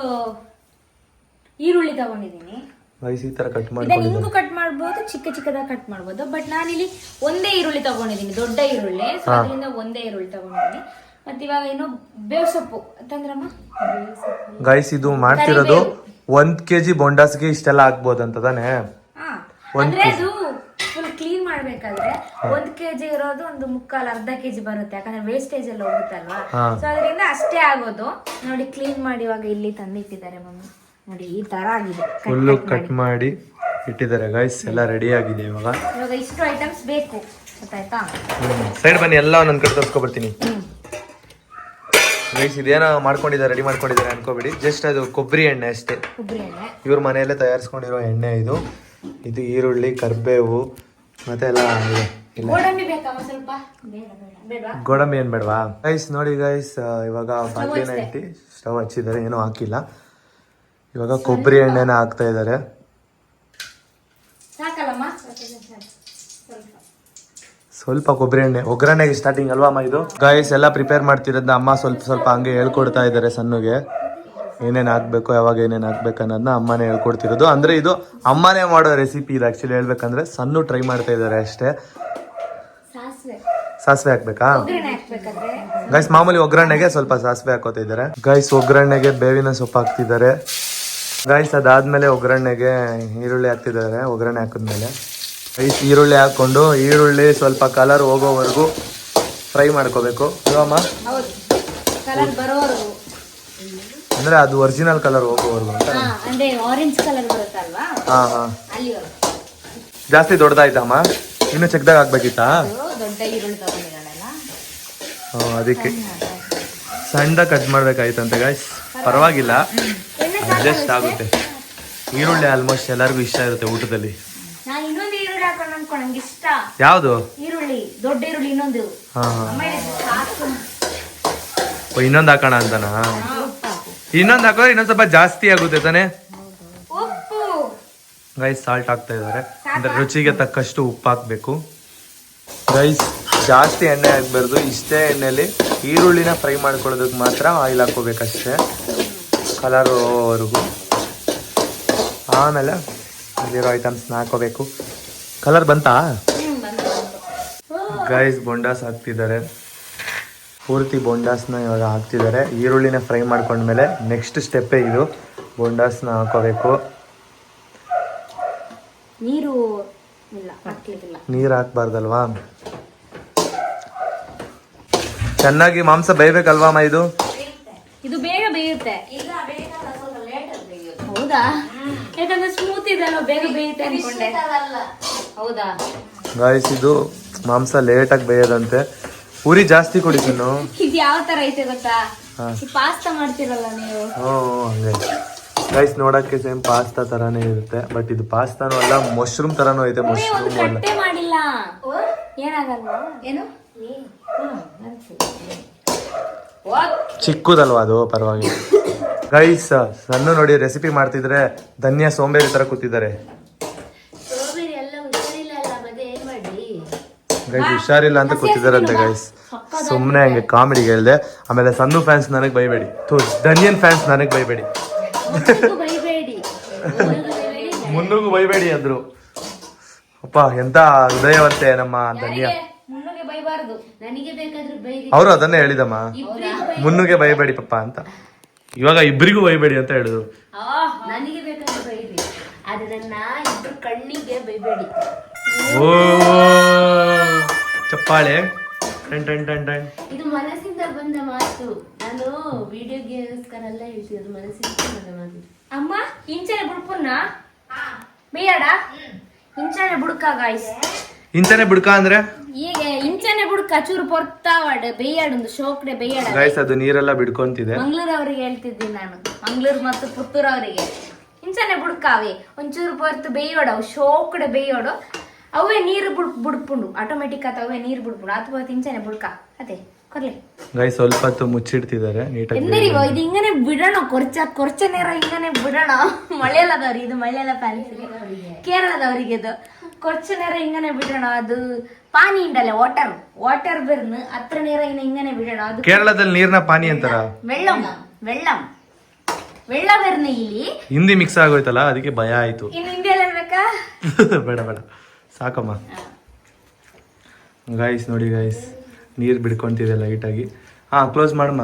ಈರುಳ್ಳಿ ತಗೊಂಡಿದ್ದೀನಿ. ಗೈಸ್ ಈ ತರ ಕಟ್ ಇದನ್ನ ನೀವು ಕಟ್ ಮಾಡ್ಬೋದು ಚಿಕ್ಕ ಚಿಕ್ಕದಾಗಿ ಕಟ್ ಮಾಡ್ಬೋದು. ಬಟ್ ನಾನಿಲ್ಲಿ ಒಂದೇ ಈರುಳ್ಳಿ ತಗೊಂಡಿದ್ದೀನಿ ದೊಡ್ಡ ಈರುಳ್ಳಿ. ಸೊ ಅದರಿಂದ ಒಂದೇ ಈರುಳ್ಳಿ ತಗೊಂಡಿದ್ದೀನಿ. ಮತ್ತೆ ಇವಾಗ ಏನು ಬೇವ್ ಸೊಪ್ಪು. ಅಂತಂದ್ರಮ್ಮ? ಗೈಸ್ ಇದು ಮಾಡ್ತಿರೋದು ಒಂದ್ ಕೆಜಿ ಬೊಂಡಾಸ್ಗೆ ಇಷ್ಟೆಲ್ಲ ಆಗ್ಬೋದು ಅಂತ ತಾನೆ? ಹಾ. ಅಂದ್ರೆ ಅದು ಫುಲ್ ಕ್ಲೀನ್ ಮಾಡ್ಬೇಕಾದ್ರೆ ಒಂದ್ ಕೆಜಿ ಇರೋದು ಒಂದು ಮುಕ್ಕಾಲ್ ಅರ್ಧ ಕೆಜಿ ಬರುತ್ತೆ. ಯಾಕಂದ್ರೆ ವೇಸ್ಟೇಜ್ ಎಲ್ಲ ಹೋಗುತ್ತಲ್ವಾ. ಸೊ ಅದರಿಂದ ಅಷ್ಟೇ ಆಗೋದು. ನೋಡಿ ಕ್ಲೀನ್ ಮಾಡಿ ಇವಾಗ ಇಲ್ಲಿ ತಂದಿಟ್ಟಿದ್ದಾರೆ ಮಮ್ಮಿ. ನೋಡಿ ಈ ತರ ಆಗಿದೆ. ಫುಲ್ಲು ಕಟ್ ಮಾಡಿ. ಇಟ್ಟಿದ್ದಾರೆ ಗೈಸ್ ಎಲ್ಲ ರೆಡಿ ಆಗಿದೆ ಇವಾಗ. ಇವಾಗ ಇಷ್ಟು ಐಟಮ್ಸ್ ಬೇಕು. ಗೊತ್ತಾಯ್ತಾ? ಸೈಡ್ ಬನ್ನಿ ಎಲ್ಲ ಒಂದೊಂದ್ ಕಡೆ ತರ್ಸ್ಕೊಬರ್ತೀನಿ. ಗೈಸ್ ಇದೇನೋ ಮಾಡ್ಕೊಂಡಿದ್ದಾರೆ ರೆಡಿ ಮಾಡ್ಕೊಂಡಿದ್ದಾರೆ ಅನ್ಕೋಬೇಡಿ. ಜಸ್ಟ್ ಅದು ಕೊಬ್ಬರಿ ಎಣ್ಣೆ ಅಷ್ಟೇ. ಇವ್ರ ಮನೆಯಲ್ಲೇ ತಯಾರಿಸ್ಕೊಂಡಿರೋ ಎಣ್ಣೆ ಇದು. ಇದು ಈರುಳ್ಳಿ ಕರ್ಬೇವು ಮತ್ತೆ ಎಲ್ಲ ಗೋಡಂಬಿ ಏನ್ ಬೇಡವಾ? ಗೈಸ್ ನೋಡಿ ಗೈಸ್ ಇವಾಗ ಬಾಟ್ಲಿನ ಇಟ್ಟು ಸ್ಟವ್ ಹಚ್ಚಿದ್ದಾರೆ ಏನೂ ಹಾಕಿಲ್ಲ. ಇವಾಗ ಕೊಬ್ಬರಿ ಎಣ್ಣೆನ ಹಾಕ್ತಾ ಇದ್ದಾರೆ. ಸ್ವಲ್ಪ ಕೊಬ್ಬರಿ ಎಣ್ಣೆ. ಒಗ್ಗರಣೆಗೆ ಸ್ಟಾರ್ಟಿಂಗ್ ಅಲ್ವಾ ಅಮ್ಮ ಇದು? ಗೈಸ್ ಎಲ್ಲ ಪ್ರಿಪೇರ್ ಮಾಡ್ತಿರೋದನ್ನ ಅಮ್ಮ ಸ್ವಲ್ಪ ಸ್ವಲ್ಪ ಹಂಗೆ ಹೇಳ್ಕೊಡ್ತಾ ಇದ್ದಾರೆ ಸಣ್ಣಗೆ. ಏನೇನು ಹಾಕ್ಬೇಕು ಯಾವಾಗ ಏನೇನು ಹಾಕ್ಬೇಕು ಅನ್ನೋದನ್ನ ಅಮ್ಮನೇ ಹೇಳ್ಕೊಡ್ತಿರೋದು. ಅಂದ್ರೆ ಇದು ಅಮ್ಮನೇ ಮಾಡೋ ರೆಸಿಪಿ ಇದು ಆ್ಯಕ್ಚುಲಿ ಹೇಳ್ಬೇಕಂದ್ರೆ ಸಣ್ಣ ಟ್ರೈ ಮಾಡ್ತಾ ಇದ್ದಾರೆ ಅಷ್ಟೇ. ಸಾಸಿವೆ. ಹಾಕ್ಬೇಕಾ? ಗೈಸ್ ಮಾಮೂಲಿ ಒಗ್ಗರಣೆಗೆ ಸ್ವಲ್ಪ ಸಾಸಿವೆ ಹಾಕೋತಾ ಇದ್ದಾರೆ. ಗೈಸ್ ಒಗ್ಗರಣೆಗೆ ಬೇವಿನ ಸೊಪ್ಪು ಹಾಕ್ತಿದ್ದಾರೆ. ಗೈಸ್ ಅದಾದ್ಮೇಲೆ ಒಗ್ಗರಣೆಗೆ ಈರುಳ್ಳಿ ಹಾಕ್ತಿದ್ದಾರೆ. ಒಗ್ಗರಣೆ ಹಾಕಿದ್ಮೇಲೆ. ಈರುಳ್ಳಿ ಹಾಕೊಂಡು ಈರುಳ್ಳಿ ಸ್ವಲ್ಪ ಕಲರ್ ಹೋಗೋವರೆಗೂ ಫ್ರೈ ಮಾಡ್ಕೋಬೇಕು. ಅಂದ್ರೆ ಅದು ಒರಿಜಿನಲ್ ಕಲರ್ ಹೋಗೋವರೆಗೂ ಹಾ ಹಾ ಜಾಸ್ತಿ ದೊಡ್ಡದಾಯ್ತಮ್ಮ? ಇನ್ನು ಚಿಕ್ಕದಾಗ ಹಾಕ್ಬೇಕಿತ್ತಾ? ಅದಕ್ಕೆ. ಸಣ್ಣದಾಗ ಕಟ್ ಮಾಡ್ಬೇಕಾಯ್ತಂತೆ ಗಾಯ್ಸ್ ಪರವಾಗಿಲ್ಲ. ಅಡ್ಜಸ್ಟ್ ಆಗುತ್ತೆ. ಈರುಳ್ಳಿ ಆಲ್ಮೋಸ್ಟ್ ಎಲ್ಲರಿಗೂ ಇಷ್ಟ ಇರುತ್ತೆ ಊಟದಲ್ಲಿ. ನಂಗೆ ಇಷ್ಟ. ಯಾವುದು? ಈರುಳ್ಳಿ ದೊಡ್ಡ ಈರುಳ್ಳಿ ಇನ್ನೊಂದು. ಹಾ ಸಾಕು. ಓ, ಇನ್ನೊಂದ್ ಹಾಕೋಣ ಅಂತನಾ? ಇನ್ನೊಂದ್ ಹಾಕೋದ್ರೆ ಇನ್ನೊಂದ್ ಸ್ವಲ್ಪ ಜಾಸ್ತಿ ಆಗುತ್ತೆ ತಾನೆ? ಉಪ್ಪು. ಗೈಸ್ ಸಾಲ್ಟ್ ಹಾಕ್ತಾ ಇದ್ದಾರೆ. ಅಂದ್ರೆ ರುಚಿಗೆ ತಕ್ಕಷ್ಟು ಉಪ್ಪು ಹಾಕ್ಬೇಕು. ರೈಸ್ ಜಾಸ್ತಿ ಎಣ್ಣೆ ಹಾಕ್ಬಾರ್ದು. ಇಷ್ಟೇ ಎಣ್ಣೆಲಿ ಈರುಳ್ಳಿನ ಫ್ರೈ ಮಾಡ್ಕೊಳ್ಳೋದಕ್ಕೆ ಮಾತ್ರ ಆಯಿಲ್ ಹಾಕೋಬೇಕಷ್ಟೇ ಕಲರ್ ಹೋಗೋವರೆಗೂ ಆಮೇಲೆ ಅಲ್ಲಿರೋ ಐಟಮ್ಸ್ನ ಹಾಕೋಬೇಕು ಕಲರ್ ಬಂತಾ? ಗೈಸ್ ಬೊಂಡಾಸ್ ಹಾಕ್ತಿದ್ದಾರೆ. ಪೂರ್ತಿ ಬೊಂಡಾಸ್ನ ಇವಾಗ ಹಾಕ್ತಿದ್ದಾರೆ. ಈರುಳ್ಳಿನ ಫ್ರೈ ಮಾಡ್ಕೊಂಡ್ಮೇಲೆ ನೆಕ್ಸ್ಟ್ ಸ್ಟೆಪ್ಪೇ ಇದು. ಬೊಂಡಾಸ್ನ ಹಾಕೋಬೇಕು. ನೀರು ನೀರು ಹಾಕ್ಬಾರ್ದಲ್ವಾ? ಚೆನ್ನಾಗಿ ಮಾಂಸ ಬೇಯ್ಬೇಕಲ್ವಾ ಅಮ್ಮ ಇದು? ಇದು ಬೇಗ ಬೇಯುತ್ತೆ. ಹೌದಾ? ಯಾಕಂದ್ರೆ ಸ್ಮೂತ್ ಇದೆ ಅಲ್ವಾ? ಬೇಗ ಬೇಯುತ್ತೆ ಅನ್ಕೊಂಡೆ. ಹೌದಾ? ಗಾಯ್ಸ್ ಇದು ಮಾಂಸ ಲೇಟಾಗಿ ಬೇಯೋದಂತೆ. ಉರಿ ಜಾಸ್ತಿ ಕೊಡಿ ತಿನ್ನು ಇದು ಯಾವ ತರ ಐತೆ ಗೊತ್ತಾ? ಹಾ. ಈ ಪಾಸ್ತಾ ಮಾಡ್ತಿರಲ್ಲ ನೀವು. ಹ್ಞೂ ಹಂಗೆ. ಗೈಸ್ ನೋಡಕ್ಕೆ ಸೇಮ್ ಪಾಸ್ತಾ ತರಾನೇ ಇರುತ್ತೆ ಬಟ್ ಇದು ಪಾಸ್ತಾನು ಅಲ್ಲ ಮಶ್ರೂಮ್ ತರಾನು ಐತೆ ಮಶ್ರೂಮ್ ಅಲ್ಲ. ಮಾಡಿಲ್ಲ. ಏನು? ಚಿಕ್ಕದಲ್ವಾ ಅದು? ಪರವಾಗಿಲ್ಲ. ಗೈಸ್ ಸಣ್ಣ ನೋಡಿ ರೆಸಿಪಿ ಮಾಡ್ತಿದ್ರೆ ಧನ್ಯ ಸೋಂಬೇರಿ ತರ ಕೂತಿದ್ದಾರೆ ಸ್ಟ್ರಾಬೆರಿ ಎಲ್ಲ ಹುಷಾರಿಲ್ಲ ಅಲ್ಲ ಮತ್ತೆ ಏನ್ ಮಾಡಿ ಗೈಸ್ ಹುಷಾರಿಲ್ಲ ಅಂತ ಕೂತಿದಾರಂತೆ ಗೈಸ್ ಸುಮ್ಮನೆ ಹಂಗೆ ಕಾಮಿಡಿ ಹೇಳ್ದೆ. ಆಮೇಲೆ ಸಣ್ಣ ಫ್ಯಾನ್ಸ್ ನನಗೆ ಬೈಬೇಡಿ ಥೂ ಧನ್ಯನ್ ಫ್ಯಾನ್ಸ್ ನನಗೆ ಬೈಬೇಡಿ ಮುನ್ನುಗೂ ಬೈಬೇಡಿ ಅಂದ್ರು. ಅಪ್ಪ ಎಂತ ಹೃದಯವಂತೆ ನಮ್ಮ ಧನ್ಯ. ಅವರು ಅದನ್ನೇ ಹೇಳಿದಮ್ಮ. ಮುನ್ನುಗೆ ಬೈಬೇಡಿ ಪಪ್ಪ ಅಂತ. ಇವಾಗ ಇಬ್ಬರಿಗೂ ಬೈಬೇಡಿ ಅಂತ ಹೇಳಿದ್ರು. ಓ ಚಪ್ಪಾಳೆ. ಟನ್ ಟನ್ ಟನ್ ಟನ್ ಇದು ಮನಸ್ಸಿಂದ ಬಂದ ಮಾತು. ನಾನು ವಿಡಿಯೋಗೋಸ್ಕರ ಎಲ್ಲ ಹೇಳ್ತಿದ್ರು ಮನಸ್ಸಿಂದ ಬಂದ ಮಾತು. ಅಮ್ಮ ಇಂಚನೆ ಬುಡ್ಪುನ್ನ? ಬೇಯಡ ಇಂಚನೆ ಬುಡ್ಕ ಗಾಯ್ಸ್ ಇಂಚನೆ ಬುಡ್ಕ ಅಂದ್ರೆ? ಈಗ ಇಂಚನೆ ಬುಡ್ಕ ಚೂರು ಪೊರ್ತಾವಾಡ. ಬೇಯಾಡ ಒಂದು ಶೋಕ್ಡೆ ಬೇಯಾಡ. ಗಾಯ್ಸ್ ಅದು ನೀರೆಲ್ಲ ಬಿಡ್ಕೊಂತಿದೆ. ಮಂಗ್ಳೂರ್ ಅವರಿಗೆ ಹೇಳ್ತಿದ್ದೀನಿ ನಾನು. ಮಂಗ್ಳೂರ್ ಮತ್ತು ಪುತ್ತೂರ್ ಅವರಿಗೆ. ಇಂಚನೆ ಬುಡ್ಕಾವೆ. ಒಂಚೂರು ಪೊರ್ತು ಬೇಯೋಡ. ಶೋಕಡೆ ಬೇಯೋಡು. ಅವೇ ನೀರು ಬುಡ್ ಬುಡ್ಪುಂಡು ಆಟೋಮೆಟಿಕ್ ಆತ ಅವೇ ನೀರು ಬುಡ್ಪುಂಡು ಅಥವಾ ಇಂಚನೆ ಬುಡ್ಕ ಅದೇ ಕೊರ್ಲೆ ಗೈಸ್ ಸ್ವಲ್ಪ ಹೊತ್ತು ಮುಚ್ಚಿಡ್ತಿದ್ದಾರೆ ನೀಟಾಗಿ ಎಂದರಿವೋ ಇದು ಹಿಂಗನೆ ಬಿಡೋಣ ಕೊರ್ಚ ಕೊರ್ಚ ನೇರ ಹಿಂಗನೆ ಬಿಡೋಣ ಮಲಯಾಳದವ್ರಿಗೆ ಇದು ಮಲಯಾಳ ಪ್ಯಾಲೇಸ್ಗೆ ಕೇರಳದವರಿಗೆ ಇದು ಕೊರ್ಚ ನೇರ ಹಿಂಗನೆ ಬಿಡೋಣ ಅದು ಪಾನಿ ಉಂಡಲ್ಲ ವಾಟರ್ ವಾಟರ್ ಬೆರ್ನ್ ಹತ್ರ ನೇರ ಇನ್ನ ಹಿಂಗನೆ ಬಿಡೋಣ ಅದು ಕೇರಳದಲ್ಲಿ ನೀರ್ನ ಪಾನಿ ಅಂತಾರ വെള്ളം വെള്ളം വെള്ള വരുന്ന ಇಲ್ಲಿ ಹಿಂದಿ ಮಿಕ್ಸ್ ಆಗೋಯ್ತಲ್ಲ ಅದಕ್ಕೆ ಭಯ ಆಯ್ತು ಇನ್ನು ಹಿಂದಿಯಲ್ಲಿ ಹೇಳ್ಬೇಕಾ (laughs) ಬೇಡ ಬೇಡ ಸಾಕಮ್ಮ. ಗಾಯ್ಸ್ ನೋಡಿ ಗಾಯ್ಸ್ ನೀರು ಬಿಡ್ಕೊತಿದೆ ಲೈಟಾಗಿ ಹಾಂ ಕ್ಲೋಸ್ ಮಾಡಮ್ಮ.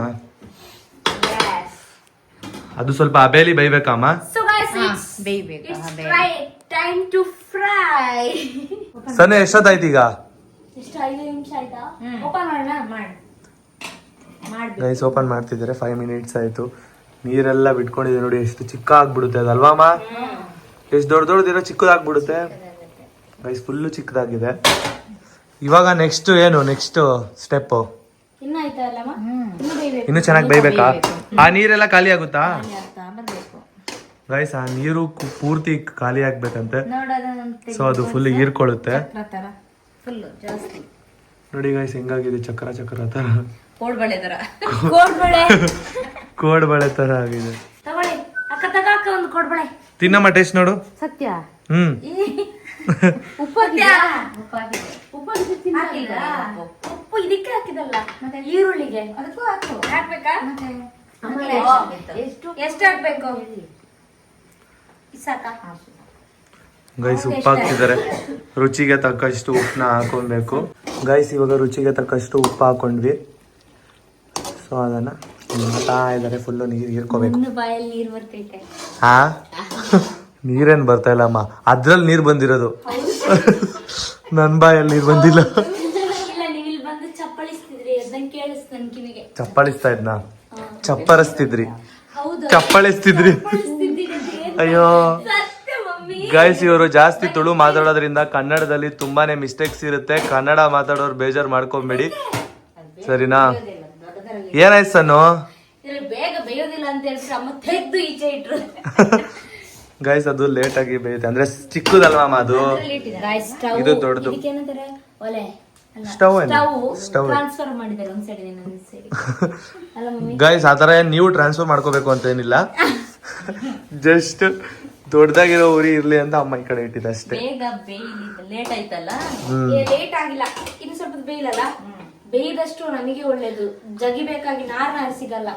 ಅದು ಸ್ವಲ್ಪ ಅಬೇಲಿ ಬೈಬೇಕಮ್ಮ so guys it's fry time to fry ಸನ್ನೆ ಎಷ್ಟೊತ್ತಾಯ್ತು ಈಗ? ಗೈಸ್ ಓಪನ್ ಮಾಡ್ತಿದ್ದಾರೆ ಫೈವ್ ಮಿನಿಟ್ಸ್ ಆಯ್ತು. ನೀರೆಲ್ಲ ಬಿಟ್ಕೊಂಡಿದೆ ನೋಡಿ ಎಷ್ಟು ಚಿಕ್ಕ ಆಗ್ಬಿಡುತ್ತೆ ಅದಲ್ವಾ ಅಮ್ಮ ಎಷ್ಟು ದೊಡ್ಡ ದೊಡ್ಡದಿರೋ ಚಿಕ್ಕದಾಗ್ಬಿಡುತ್ತೆ. ಗೈಸ್ ಫುಲ್ಲು ಚಿಕ್ಕದಾಗಿದೆ. ಇವಾಗ ನೆಕ್ಸ್ಟ್ ಏನು ನೆಕ್ಸ್ಟ್ ಸ್ಟೆಪ್ ಇನ್ನ ಆಯ್ತಾ ಇನ್ನು ಬೇಯ್ಬೇಕು. ಇನ್ನು ಚೆನ್ನಾಗಿ ಬೇಯ್ಬೇಕಾ? ಆ ನೀರೆಲ್ಲ ಖಾಲಿ ಆಗುತ್ತಾ? ಆಗ್ತಾ ಗೈಸ್ ಆ ನೀರು ಪೂರ್ತಿ ಖಾಲಿ ಆಗ್ಬೇಕಂತೆ. ಸೊ ಅದು ಫುಲ್ ಹೀರ್ಕೊಳ್ಳುತ್ತೆ. ಫುಲ್ ನೋಡಿ ಗೈಸ್ ಹೆಂಗಾಗಿದೆ ಚಕ್ರ ಚಕ್ರ ತರ? ಕೋಡ್ಬಳೆ ತರ. ಕೋಡ್ ಬಳೆ (laughs) ತರ ಆಗಿದೆ. ತಗೊಳ್ಳಿ. ಅಕ್ಕ ತಗ ಅಕ್ಕ ಒಂದು ಕೋಡ್ಬಳೆ. ತಿನ್ನಮ್ಮ ಟೇಸ್ಟ್ ನೋಡು. ಸತ್ಯ? ಹ್ಮ್. (laughs) ಉಪ್ಪಾಗಿದೆ ಉಪ್ಪು ಇದಕ್ಕೆ ಹಾಕಿದಲ್ಲ. ಮತ್ತೆ? ಈರುಳ್ಳಿಗೆ. ಅದಕ್ಕೂ ಹಾಕು. ಹಾಕ್ಬೇಕಾ? ಎಷ್ಟು? ಎಷ್ಟು? ಹಾಕ್ಬೇಕು? ಸಾಕ ಗೈಸ್ ಉಪ್ಪು ಹಾಕ್ತಿದ್ದಾರೆ. ರುಚಿಗೆ ತಕ್ಕಷ್ಟು ಉಪ್ಪನ್ನ ಹಾಕೊಬೇಕು. ಗೈಸ್ ಇವಾಗ ರುಚಿಗೆ ತಕ್ಕಷ್ಟು ಉಪ್ಪು ಹಾಕೊಂಡ್ವಿ. ಸೊ ಅದನ್ನ ಮಾಡ್ತಾ ಇದ್ದಾರೆ ಫುಲ್ಲು ನೀರು ಹೀರ್ಕೋಬೇಕು. ಇನ್ನು ಬಾಯಲ್ಲಿ ನೀರು ಬರ್ತೈತೆ. ಹಾ? (laughs) ನೀರೇನ್ ಬರ್ತಾ ಇಲ್ಲ ಅಮ್ಮ. ಅದ್ರಲ್ಲಿ ನೀರು ಬಂದಿರೋದು. ನನ್ನ ಬಾಯಲ್ಲಿ ನೀರು ಬಂದಿಲ್ಲ. ಚಪ್ಪಳಿಸ್ತಾ ಇದ್ನ? ಚಪ್ಪರಿಸ್ತಿದ್ರಿ. ಚಪ್ಪಳಿಸ್ತಿದ್ರಿ. ಅಯ್ಯೋ. ಗೈಸ್ ಇವರು ಜಾಸ್ತಿ ತುಳು ಮಾತಾಡೋದ್ರಿಂದ ಕನ್ನಡದಲ್ಲಿ ತುಂಬಾನೇ ಮಿಸ್ಟೇಕ್ಸ್ ಇರುತ್ತೆ. ಕನ್ನಡ ಮಾತಾಡೋರು ಬೇಜಾರು ಮಾಡ್ಕೊಂಬೇಡಿ. ಸರಿನಾ? ಏನಾಯ್ತು ಸನ್ನು? (laughs) ಗೈಸ್ ಅದು ಲೇಟ್ ಆಗಿ ಬೇಯುತ್ತೆ ಅಂದ್ರೆ ಚಿಕ್ಕದಲ್ವಾ ಅದು ಇದು ದೊಡ್ಡದು. ಸ್ಟವ್ ಏನು? ಸ್ಟವ್ ಸ್ಟವ್ ಟ್ರಾನ್ಸ್ಫರ್ ಮಾಡಿದ್ದಾರೆ ಒಂದ್ ಸೈಡ್ ಇನ್ನೊಂದ್ ಸೈಡ್ ಅಲ್ಲ ಮಮ್ಮಿ. ಗೈಸ್ ಆತರ ಏನ್ ನೀವು ಟ್ರಾನ್ಸ್ಫರ್ ಮಾಡ್ಕೋಬೇಕು ಅಂತ ಏನಿಲ್ಲ. ಜಸ್ಟ್ ದೊಡ್ಡದಾಗಿರೋ ಊರಿ ಇರ್ಲಿ ಅಂತ ಅಮ್ಮ ಈ ಕಡೆ ಇಟ್ಟಿದೆ ಅಷ್ಟೇ. ಲೇಟ್ ಆಯ್ತಲ್ಲ. ಲೇಟ್ ಆಗಿಲ್ಲ. ಇನ್ನು ಸ್ವಲ್ಪ ಬೇಯಲಲ್ಲ ಬೇಯ್ದಷ್ಟು ನನಗೆ ಒಳ್ಳೇದು. ಜಗಿಬೇಕಾಗಿ ನಾರ್ ನಾರ್ ಸಿಗಲ್ಲ.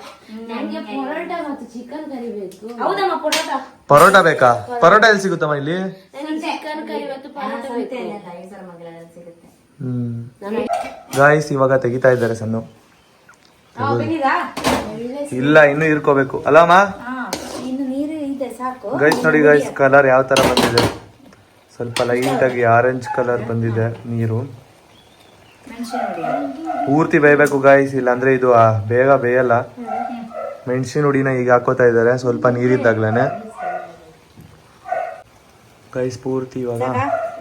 ನನಗೆ ಪರೋಟ ಮತ್ತು ಚಿಕನ್ ಕರಿ ಬೇಕು. ಹೌದಮ್ಮ ಪರೋಟ? ಪರೋಟ ಬೇಕಾ? ಪರೋಟ ಎಲ್ಲಿ ಸಿಗುತ್ತಮ್ಮ ಇಲ್ಲಿ? ನನಗೆ ಚಿಕನ್ ಕರಿ ಮತ್ತು ಪರೋಟ ಸಿಗುತ್ತೆ. ಗಾಯ್ಸ್ ಇವಾಗ ತೆಗಿತಾ ಇದ್ದಾರೆ ಸಣ್ಣ ಇಲ್ಲ ಇನ್ನು ಇರ್ಕೋಬೇಕು. ಅಲ್ಲಮ್ಮ ಇನ್ನು ನೀರು ಇದೆ ಸಾಕು. ಗೈಸ್ ನೋಡಿ ಗೈಸ್ ಕಲರ್ ಯಾವ ತರ ಬಂದಿದೆ? ಸ್ವಲ್ಪ ಲೈಟ್ ಆಗಿ ಆರೆಂಜ್ ಕಲರ್ ಬಂದಿದೆ ನೀರು. ಪೂರ್ತಿ ಬೇಯಬೇಕು ಗಾಯ್ಸ್ ಇಲ್ಲಾಂದ್ರೆ ಇದು ಆ, ಬೇಗ ಬೇಯಲ್ಲ. ಮೆಣಸಿನ ಹುಡಿನ ಈಗ ಹಾಕೋತಾ ಇದ್ದಾರೆ. ಸ್ವಲ್ಪ ನೀರಿದ್ದಾಗ್ಲೇನೆ. ಗೈಸ್ ಪೂರ್ತಿ ಇವಾಗ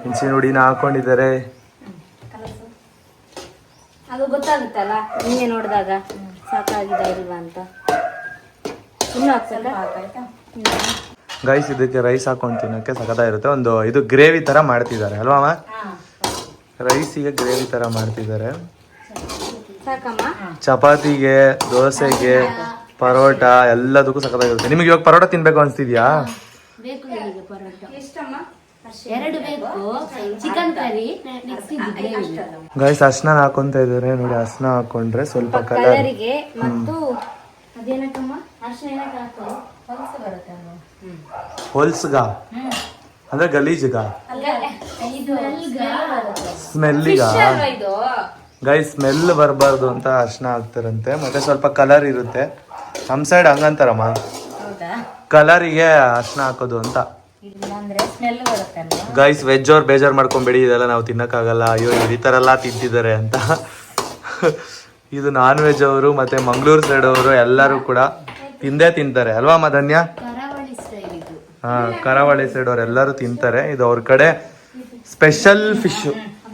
ಮೆಣಸಿನ ಹುಡಿನ ಹಾಕೊಂಡಿದ್ದಾರೆ. ಅದು ಗೊತ್ತಾಗುತ್ತಲ್ಲ? ನಿನ್ನೆ ನೋಡಿದಾಗ ಸಾಕಾಗಿದೆ ಇಲ್ವಾ ಅಂತ. ಇನ್ನು ಹಾಕ್ಸಲ್ಲ ಗೈಸ್ ಇದಕ್ಕೆ ರೈಸ್ ಹಾಕೊಂಡು ತಿನ್ನಕ್ಕೆ ಇರುತ್ತೆ ಒಂದು ಇದು ಗ್ರೇವಿ ತರ ಮಾಡ್ತಿದ್ದಾರೆ. ಅಲ್ವಾ ರೈಸಿಗೆ ಗ್ರೇವಿ ತರ ಮಾಡ್ತಿದ್ದಾರೆ. ಸಾಕಮ್ಮ? ಚಪಾತಿಗೆ ದೋಸೆಗೆ ಪರೋಟ ಎಲ್ಲದಕ್ಕೂ ಸಖತ್ತಾಗಿರುತ್ತೆ. ನಿಮಗೆ ಇವಾಗ ಪರೋಟ ತಿನ್ಬೇಕು ಅನ್ಸ್ತಿದ್ಯಾ? ಬೇಕು ನನಗೆ ಪರೋಟ. ಎಷ್ಟಮ್ಮ? ಎರಡು ಬೇಕು. Chicken curry next gravy guys ಅರ್ಶನ ಹಾಕೊಂತ ಇದ್ದಾರೆ. ನೋಡಿ ಅರ್ಶನ ಹಾಕೊಂಡ್ರೆ ಸ್ವಲ್ಪ ಕಲರ್ ಕಲರಿಗೆ ಮತ್ತು ಅದೇನಕ್ಕಮ್ಮ? ಅರ್ಶನ ಏನಕ್ಕೆ ಹಾಕು ಹೊಲಸು ಬರುತ್ತೆ ಅದು ಹೊಲ್ಸ್ಗ? ಅಂದ್ರೆ ಗಲೀಜಿಗ? ಸ್ಮೆಲ್ಲಿಗ? ಗೈ ಸ್ಮೆಲ್ ಬರಬಾರ್ದು ಅಂತ ಅರ್ಶನ ಹಾಕ್ತಾರಂತೆ. ಮತ್ತೆ ಸ್ವಲ್ಪ ಕಲರ್ ಇರುತ್ತೆ. ನಮ್ಮ ಸೈಡ್ ಹಂಗಂತಾರಮ್ಮ. ಕಲರಿಗೆ ಅರ್ಶನ ಹಾಕೋದು ಅಂತ. ಗೈಸ್ ವೆಜ್ ಅವ್ರು ಬೇಜಾರ್ ಮಾಡ್ಕೊಂಬೇಡಿ ಇದೆಲ್ಲ ನಾವು ತಿನ್ನಕ್ಕಾಗಲ್ಲ. ಅಯ್ಯೋ ಈ ಥರ ಎಲ್ಲ ತಿಂತಿದ್ದಾರೆ ಅಂತ. ಇದು ನಾನ್ ವೆಜ್ ಅವರು, ಮತ್ತೆ ಮಂಗಳೂರು ಸೈಡ್ ಅವರು ಎಲ್ಲರೂ ಕೂಡ ತಿಂದೇ ತಿಂತಾರೆ. ಅಲ್ವಾ ಧನ್ಯ ಕರಾವಳಿ ಹಾ ಕರಾವಳಿ ಸೈಡ್ ಅವ್ರು ಎಲ್ಲರೂ ತಿಂತಾರೆ. ಇದು ಅವ್ರ ಕಡೆ ಸ್ಪೆಷಲ್ ಫಿಶ್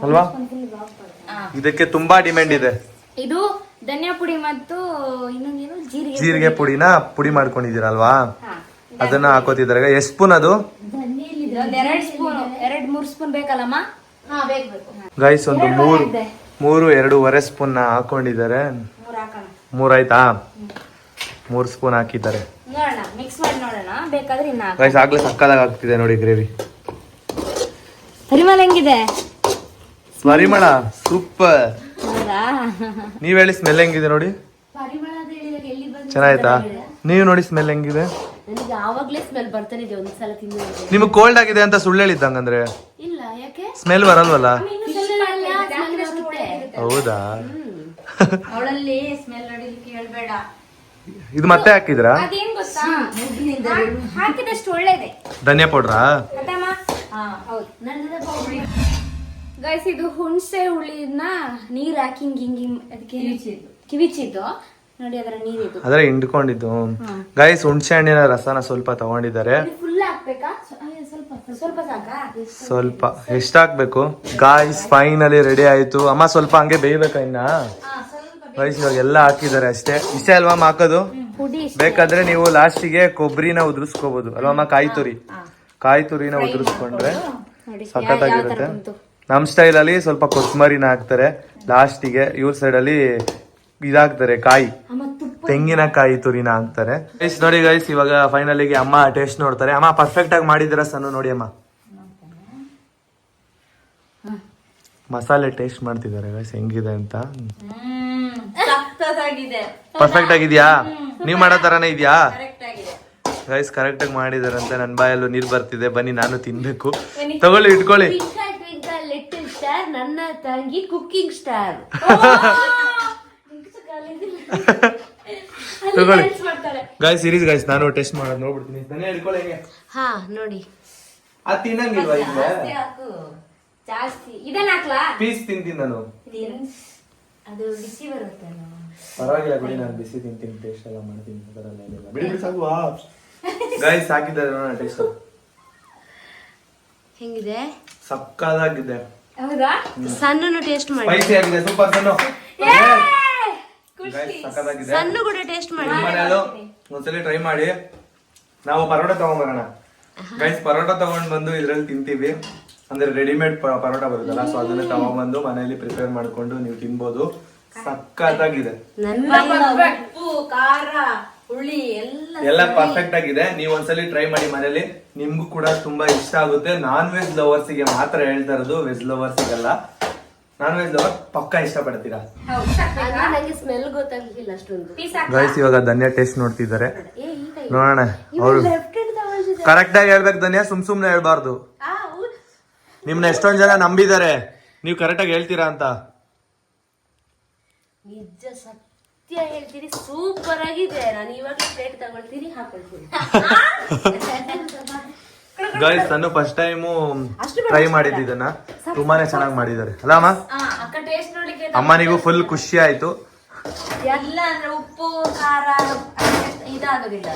ಅಲ್ವಾ? ಇದಕ್ಕೆ ತುಂಬಾ ಡಿಮ್ಯಾಂಡ್ ಇದೆ. ಇದು ಧನಿಯಾ ಪುಡಿ ಮತ್ತು ಇನ್ನೊಂದೇನು ಜೀರಿಗೆ ಜೀರಿಗೆ ಪುಡಿನ ಪುಡಿ ಮಾಡ್ಕೊಂಡಿದ್ದೀರಲ್ವಾ? ಅದನ್ನ ಹಾಕೋತಿದ್ರಾಗ ಎಷ್ಟು ಸ್ಪೂನ್ ಅದು? ಎರಡ್ ಸ್ಪೂನ್. ಎರಡ್ ಮೂರ್ ಸ್ಪೂನ್ ಬೇಕಲ್ಲಮ್ಮ? ಹಾ ಬೇಕು. ಬೇಕು ಗೈಸ್ ಒಂದು ಮೂರು ಮೂರು ಎರಡೂವರೆ ಸ್ಪೂನ್ ಹಾಕೊಂಡಿದ್ದಾರೆ. ಮೂರ್ ಹಾಕೋಣ. ಮೂರಾಯ್ತಾ? ಮೂರು ಸ್ಪೂನ್ ಹಾಕಿದ್ದಾರೆ. ನೋಡೋಣ ಮಿಕ್ಸ್ ಮಾಡಿ ನೋಡೋಣ. ಬೇಕಾದ್ರೆ ಇನ್ನ ಹಾಕು. ಗೈಸ್ ಆಗ್ಲೇ ಸಕ್ಕದಾಗ ಆಗ್ತಿದೆ ನೋಡಿ ಗ್ರೇವಿ ಪರಿಮಳ ಹೆಂಗಿದೆ? ಪರಿಮಳ ಸೂಪರ್. ಹೌದಾ? ನೀವ್ ಹೇಳಿ ಸ್ಮೆಲ್ ಹೆಂಗಿದೆ ನೋಡಿ. ಪರಿಮಳ ಹೇಳಿದಾಗ ಎಲ್ಲಿ ಬಂದು ಚೆನ್ನಾಯ್ತಾ ನೀವು ನೋಡಿ ಸ್ಮೆಲ್ ಹೆಂಗಿದೆ. ನನಗೆ ಆವಾಗ್ಲೇ ಸ್ಮೆಲ್ ಬರ್ತಾನೆ ಇದೆ ಒಂದ್ಸಲ ತಿಂದು ನೋಡಿದ್ರೆ. ನಿಮ್ಗೆ ಕೋಲ್ಡ್ ಆಗಿದೆ ಅಂತ ಸುಳ್ಳು ಹೇಳಿದ್ದಂಗಂದ್ರೆ? ಇಲ್ಲ ಯಾಕೆ? ಸ್ಮೆಲ್ ಬರಲ್ವಲ್ಲ. ಹೌದಾ? (laughs) (laughs) ಅವಳಲ್ಲಿ ಸ್ಮೆಲ್ ಹೊಡಿಲಿಕ್ಕೆ ಹೇಳ್ಬೇಡ. ಇದು ಮತ್ತೆ ಹಾಕಿದ್ರಾ? ಅದೇನ್ ಗೊತ್ತಾ? ಹಾಕ್- ಹಾಕಿದಷ್ಟು ಒಳ್ಳೇದೆ. ಧನಿಯಾ ಪೌಡ್ರಾ? ಅತ್ತಮ್ಮ ಗೈಸ್ ಇದು ಹುಣಸೆ ಹುಳಿನ ನೀರ್ ಹಾಕಿ ಹಿಂಗ್ ಹಿಂಗ್ ಹಿಂಗ್ ಅದಕ್ಕೆ ಕಿವಿಚಿದ್ದು ನೋಡಿ ಅದರ ನೀರಿದು. ಅದರ ಹಿಂಡ್ಕೊಂಡಿದ್ದು. ಗೈಸ್ ಹುಣ್ಸೆ ಹಣ್ಣಿನ ರಸನ ಸ್ವಲ್ಪ ತಗೊಂಡಿದ್ದಾರೆ. ಫುಲ್ ಹಾಕ್ಬೇಕಾ? ಸ್ವಲ್ಪ ಸ್ವಲ್ಪ ಸಾಕಾ? ಸ್ವಲ್ಪ. ಎಷ್ಟ್ ಹಾಕ್ಬೇಕು? ಗಾಯ್ಸ್ ಫೈನಲಿ ರೆಡಿ ಆಯ್ತು. ಅಮ್ಮ ಸ್ವಲ್ಪ ಹಂಗೆ ಬೇಯ್ಬೇಕಾ ಇನ್ನ? ಗೈಸ್ ಇವಾಗ ಎಲ್ಲ ಹಾಕಿದ್ದಾರೆ ಅಷ್ಟೇ. ಇಷ್ಟೇ ಅಲ್ವಾ ಹಾಕೋದು? ಬೇಕಾದ್ರೆ ನೀವು ಲಾಸ್ಟಿಗೆ ಕೊಬ್ಬರಿನ ಉದುರಿಸ್ಕೋಬಹುದು ಅಲ್ವಾ ಕಾಯಿ ತುರಿ. ಕಾಯಿ ತುರಿನ ಉದುರಿಸ್ಕೊಂಡ್ರೆ ಸಖತ್ತಾಗಿರುತ್ತೆ ನಮ್ ಸ್ಟೈಲ್ ಅಲ್ಲಿ ಸ್ವಲ್ಪ ಕೊತ್ತಂಬರಿನ ಹಾಕ್ತಾರೆ. ಲಾಸ್ಟಿಗೆ ಇವ್ರ ಸೈಡ್ ಅಲ್ಲಿ ಇದಾಗ್ತಾರೆ ಕಾಯಿ. ತೆಂಗಿನಕಾಯಿ ತುರಿನ ಹಾಕ್ತಾರೆ. ನೋಡಿ ಗೈಸ್ ಇವಾಗ ಫೈನಲಿಗೆ ಅಮ್ಮ ಟೇಸ್ಟ್ ನೋಡ್ತಾರೆ. ಅಮ್ಮ ಪರ್ಫೆಕ್ಟ್ ಆಗಿ ಮಾಡಿದಿರ ಸಣ್ಣ ನೋಡಿ ಅಮ್ಮ. ಮಸಾಲೆ ಟೇಸ್ಟ್ ಮಾಡ್ತಿದ್ದಾರೆ ಗೈಸ್ ಹೆಂಗಿದೆ ಅಂತ. ಸಖತ್ತಾಗಿದೆ ಪರ್ಫೆಕ್ಟ್ ಆಗಿದ್ಯಾ? ನೀವ್ ಮಾಡೋ ತರಾನೇ ಇದ್ಯಾ? ಕರೆಕ್ಟ್ ಆಗಿದೆ. ಗೈಸ್ ಕರೆಕ್ಟ್ ಆಗಿ ಮಾಡಿದಾರಂತೆ. ನನ್ನ ಬಾಯಲ್ಲೂ ನೀರ್ ಬರ್ತಿದೆ. ಬನ್ನಿ ನಾನು ತಿನ್ಬೇಕು. ತಗೊಳ್ಳಿ ಇಟ್ಕೊಳ್ಳಿ. ಲಿಟಲ್ ಸ್ಟಾರ್ ನನ್ನ ತಂಗಿ ಕುಕ್ಕಿಂಗ್ (laughs) ಸ್ಟಾರ್ ತಗೊಳ್ಳಿ. ಗೈಸ್ ಇರೀಸ್ ಗೈಸ್ ನಾನು ಟೆಸ್ಟ್ ಮಾಡೋದು ನೋಡ್ಬಿಡ್ತೀನಿ. ಹೆಂಗೆ? ಹಾ ನೋಡಿ. ಅದು ತಿನ್ನಂಗಿಲ್ವಾ ಹಾಕು. ಜಾಸ್ತಿ. ಇದನ್ನ ಹಾಕ್ಲಾ? ಪೀಸ್ ತಿಂತೀನಿ ನಾನು. ಅದು ಬಿಸಿ ಬರುತ್ತೆ ಪರವಾಗಿಲ್ಲ ಬಿಡಿ ನಾನು ಬಿಸಿ ತಿಂತೀನಿ ಟೇಸ್ಟ್ ಎಲ್ಲ ಮಾಡ್ತೀನಿ ಅದರಲ್ಲಿ ಏನಿಲ್ಲ. ಬಿಡಿ ಬಿಡಿ ಸಾಕು. (laughs) ಗೈಸ್ ಹಾಕಿದ್ದಾರೆ ನೋಡೋಣ ಟೇಸ್ಟ್ ಹೆಂಗಿದೆ? ಸಕ್ಕದಾಗಿದೆ. ಹೌದಾ? ಸಣ್ಣನು ಟೇಸ್ಟ್ ಮಾಡಿ. ಸ್ಪೈಸಿ ಆಗಿದೆ ಸೂಪರ್ ಸಣ್ಣ. ಸಕ್ಕದಾಗಿದೆ. ಸಣ್ಣ ಕೂಡ ಟೇಸ್ಟ್ ಮಾಡಿ. ಮನೆಯಲ್ಲೂ ಒಂದ್ಸಲಿ ಟ್ರೈ ಮಾಡಿ. ನಾವು ಪರೋಟ ತಗೊಂಡ್ಬರೋಣ ಗೈಸ್ ಪರೋಟ ತಗೊಂಡ್ ಬಂದು ಇದ್ರಲ್ಲಿ ತಿಂತೀವಿ. ಅಂದ್ರೆ ರೆಡಿಮೇಡ್ ಪರೋಟ ಬರುತ್ತಲ್ಲ ಸೊ ಅದನ್ನ ತಗೊಂಡ್ಬಂದು ಮನೆಯಲ್ಲಿ ಪ್ರಿಪೇರ್ ಮಾಡ್ಕೊಂಡು ನೀವು ತಿನ್ಬೋದು. ಸಕ್ಕತ್ತಾಗಿದೆ ಉಪ್ಪು ಖಾರ ಹುಳಿ ಎಲ್ಲ ಎಲ್ಲ ಪರ್ಫೆಕ್ಟ್ ಆಗಿದೆ. ನೀವು ಒಂದ್ಸಲಿ ಟ್ರೈ ಮಾಡಿ ಮನೇಲಿ ನಿಮ್ಗೂ ಕೂಡ ತುಂಬಾ ಇಷ್ಟ ಆಗುತ್ತೆ. ನಾನ್ ವೆಜ್ ಲವರ್ಸಿಗೆ ಮಾತ್ರ ಹೇಳ್ತಾ ಇರೋದು ವೆಜ್ ಲವರ್ಸಿಗೆಲ್ಲ ನಾನ್ ವೆಜ್ ಲವರ್ ಪಕ್ಕ ಇಷ್ಟ ಪಡ್ತೀರಾ ನಂಗೆ ಸ್ಮೆಲ್ ಗೊತ್ತಾಗ್ಲಿಲ್ಲ ಅಷ್ಟೊಂದು. ಗೈಸ್ ಇವಾಗ ಧನ್ಯ ಟೇಸ್ಟ್ ನೋಡ್ತಿದ್ದಾರೆ. ನೋಡೋಣ ಅವ್ರು ಕರೆಕ್ಟ್ ಆಗಿ ಹೇಳ್ಬೇಕು ಧನ್ಯ ಸುಮ್ ಸುಮ್ನೆ ಹೇಳ್ಬಾರ್ದು. ನಿಮ್ನ ಎಷ್ಟೊಂದ್ ಜನ ನಂಬಿದ್ದಾರೆ. ನೀವು ಕರೆಕ್ಟ್ ಆಗಿ ಹೇಳ್ತೀರಾ ಅಂತ. ನಿಜ ಸತ್ಯ ಹೇಳ್ತೀನಿ ಸೂಪರ್ ಆಗಿದೆ. ನಾನು ಇವಾಗ ಪ್ಲೇಟ್ ತಗೊಳ್ತೀನಿ ಹಾಕೊಳ್ತೀನಿ. (laughs) ಗೈಸ್ ನಾನು ಫಸ್ಟ್ ಟೈಮು ಟ್ರೈ ಮಾಡಿದ್ದು ಇದನ್ನ. ತುಂಬಾನೇ ಚೆನ್ನಾಗಿ ಮಾಡಿದ್ದಾರೆ. ಅಲ್ಲ ಅಮ್ಮ? ಅಕ್ಕ ಟೇಸ್ಟ್ ನೋಡ್ಲಿಕ್ಕೆ ಅಮ್ಮನಿಗೂ ಫುಲ್ ಖುಷಿ ಆಯ್ತು. ಎಲ್ಲ ಅಂದ್ರೆ ಉಪ್ಪು ಖಾರ ಇದಾಗೋದಿಲ್ಲ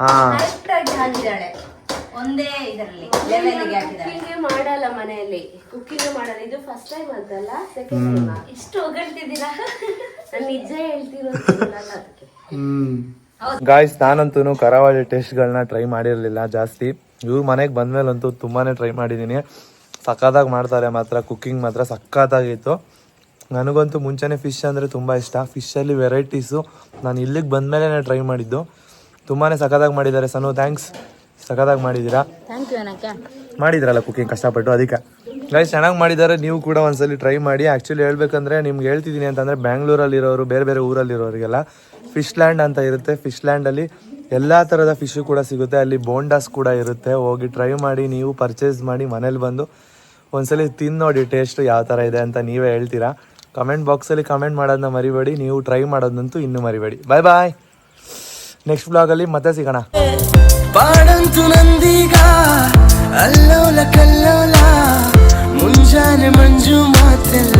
ಹಾ. ಕರೆಕ್ಟ್ ಆಗಿ ಹಾಕಿದ್ದಾಳೆ. ಒಂದೇ ಇದರಲ್ಲಿ ಲೆವೆಲ್ಗೆ ಹಾಕಿದ್ದಾಳೆ ಮಾಡಲ್ಲ ಮನೆಯಲ್ಲಿ. ಕುಕ್ಕಿಂಗ್ ಮಾಡಲ್ಲ. ಇದು ಫಸ್ಟ್ ಟೈಮ್ ಅಂತಲ್ಲ ಸೆಕೆಂಡ್ ಟೈಮ್ ಇಷ್ಟು ಹೊಗಳ್ತಿದ್ದೀರಾ? ನಾನು ನಿಜ ಹೇಳ್ತಿರೋದಿಲ್ಲ ಅದಕ್ಕೆ. ಹ್ಮ್. ಗಾಯ್ಸ್ ನಾನಂತೂ ಕರಾವಳಿ ಟೇಸ್ಟ್ಗಳನ್ನ ಟ್ರೈ ಮಾಡಿರಲಿಲ್ಲ ಜಾಸ್ತಿ. ಇವ್ರ ಮನೆಗೆ ಬಂದ್ಮೇಲಂತೂ ತುಂಬಾನೇ ಟ್ರೈ ಮಾಡಿದ್ದೀನಿ ಸಖತ್ತಾಗಿ ಮಾಡ್ತಾರೆ ಮಾತ್ರ ಕುಕ್ಕಿಂಗ್ ಮಾತ್ರ ಸಖತ್ತಾಗಿತ್ತು. ನನಗಂತೂ ಮುಂಚೆನೇ ಫಿಶ್ ಅಂದರೆ ತುಂಬ ಇಷ್ಟ. ಫಿಶಲ್ಲಿ ವೆರೈಟೀಸು ನಾನು ಇಲ್ಲಿಗೆ ಬಂದಮೇಲೆ ಟ್ರೈ ಮಾಡಿದ್ದು. ತುಂಬಾ ಸಖತ್ತಾಗಿ ಮಾಡಿದ್ದಾರೆ. ಸನು ಥ್ಯಾಂಕ್ಸ್ ಸಕ್ಕತ್ತಾಗಿ ಮಾಡಿದ್ದೀರಾ? ಥ್ಯಾಂಕ್ ಯು ಅನಕ್ಕ. ಮಾಡಿದ್ರಲ್ಲ ಕುಕಿಂಗ್ ಕಷ್ಟಪಟ್ಟು ಅದಕ್ಕೆ. ಗೈಸ್ ಚೆನ್ನಾಗಿ ಮಾಡಿದ್ದಾರೆ ನೀವು ಕೂಡ ಒಂದ್ಸಲಿ ಟ್ರೈ ಮಾಡಿ. ಆ್ಯಕ್ಚುಲಿ ಹೇಳ್ಬೇಕಂದ್ರೆ ನಿಮ್ಗೆ ಹೇಳ್ತಿದ್ದೀನಿ ಅಂತಂದರೆ ಬ್ಯಾಂಗ್ಳೂರಲ್ಲಿರೋರು ಬೇರೆ ಬೇರೆ ಊರಲ್ಲಿರೋರಿಗೆಲ್ಲ ಫಿಶ್ ಲ್ಯಾಂಡ್ ಅಂತ ಇರುತ್ತೆ. ಫಿಶ್ ಲ್ಯಾಂಡಲ್ಲಿ ಎಲ್ಲ ಥರದ ಫಿಶು ಕೂಡ ಸಿಗುತ್ತೆ. ಅಲ್ಲಿ ಬೋಂಡಾಸ್ ಕೂಡ ಇರುತ್ತೆ. ಹೋಗಿ ಟ್ರೈ ಮಾಡಿ ನೀವು ಪರ್ಚೇಸ್ ಮಾಡಿ ಮನೇಲಿ ಬಂದು ಒಂದ್ಸಲಿ ತಿಂದು ನೋಡಿ ಟೇಸ್ಟ್ ಯಾವ ಥರ ಇದೆ ಅಂತ ನೀವೇ ಹೇಳ್ತೀರಾ? ಕಮೆಂಟ್ ಬಾಕ್ಸಲ್ಲಿ ಕಮೆಂಟ್ ಮಾಡೋದನ್ನ ಮರಿಬೇಡಿ. ನೀವು ಟ್ರೈ ಮಾಡೋದಂತೂ ಇನ್ನೂ ಮರಿಬೇಡಿ. ಬಾಯ್ ಬಾಯ್ ನೆಕ್ಸ್ಟ್ ಬ್ಲಾಗಲ್ಲಿ ಮತ್ತೆ ಸಿಗೋಣ. ಬಂತು ನಂದೀಗ ಅಲ್ಲೋಲ ಕಲ್ಲೋಲ ಮುಂಜಾನೆ ಮಂಜು ಮಾತೆಲ್ಲ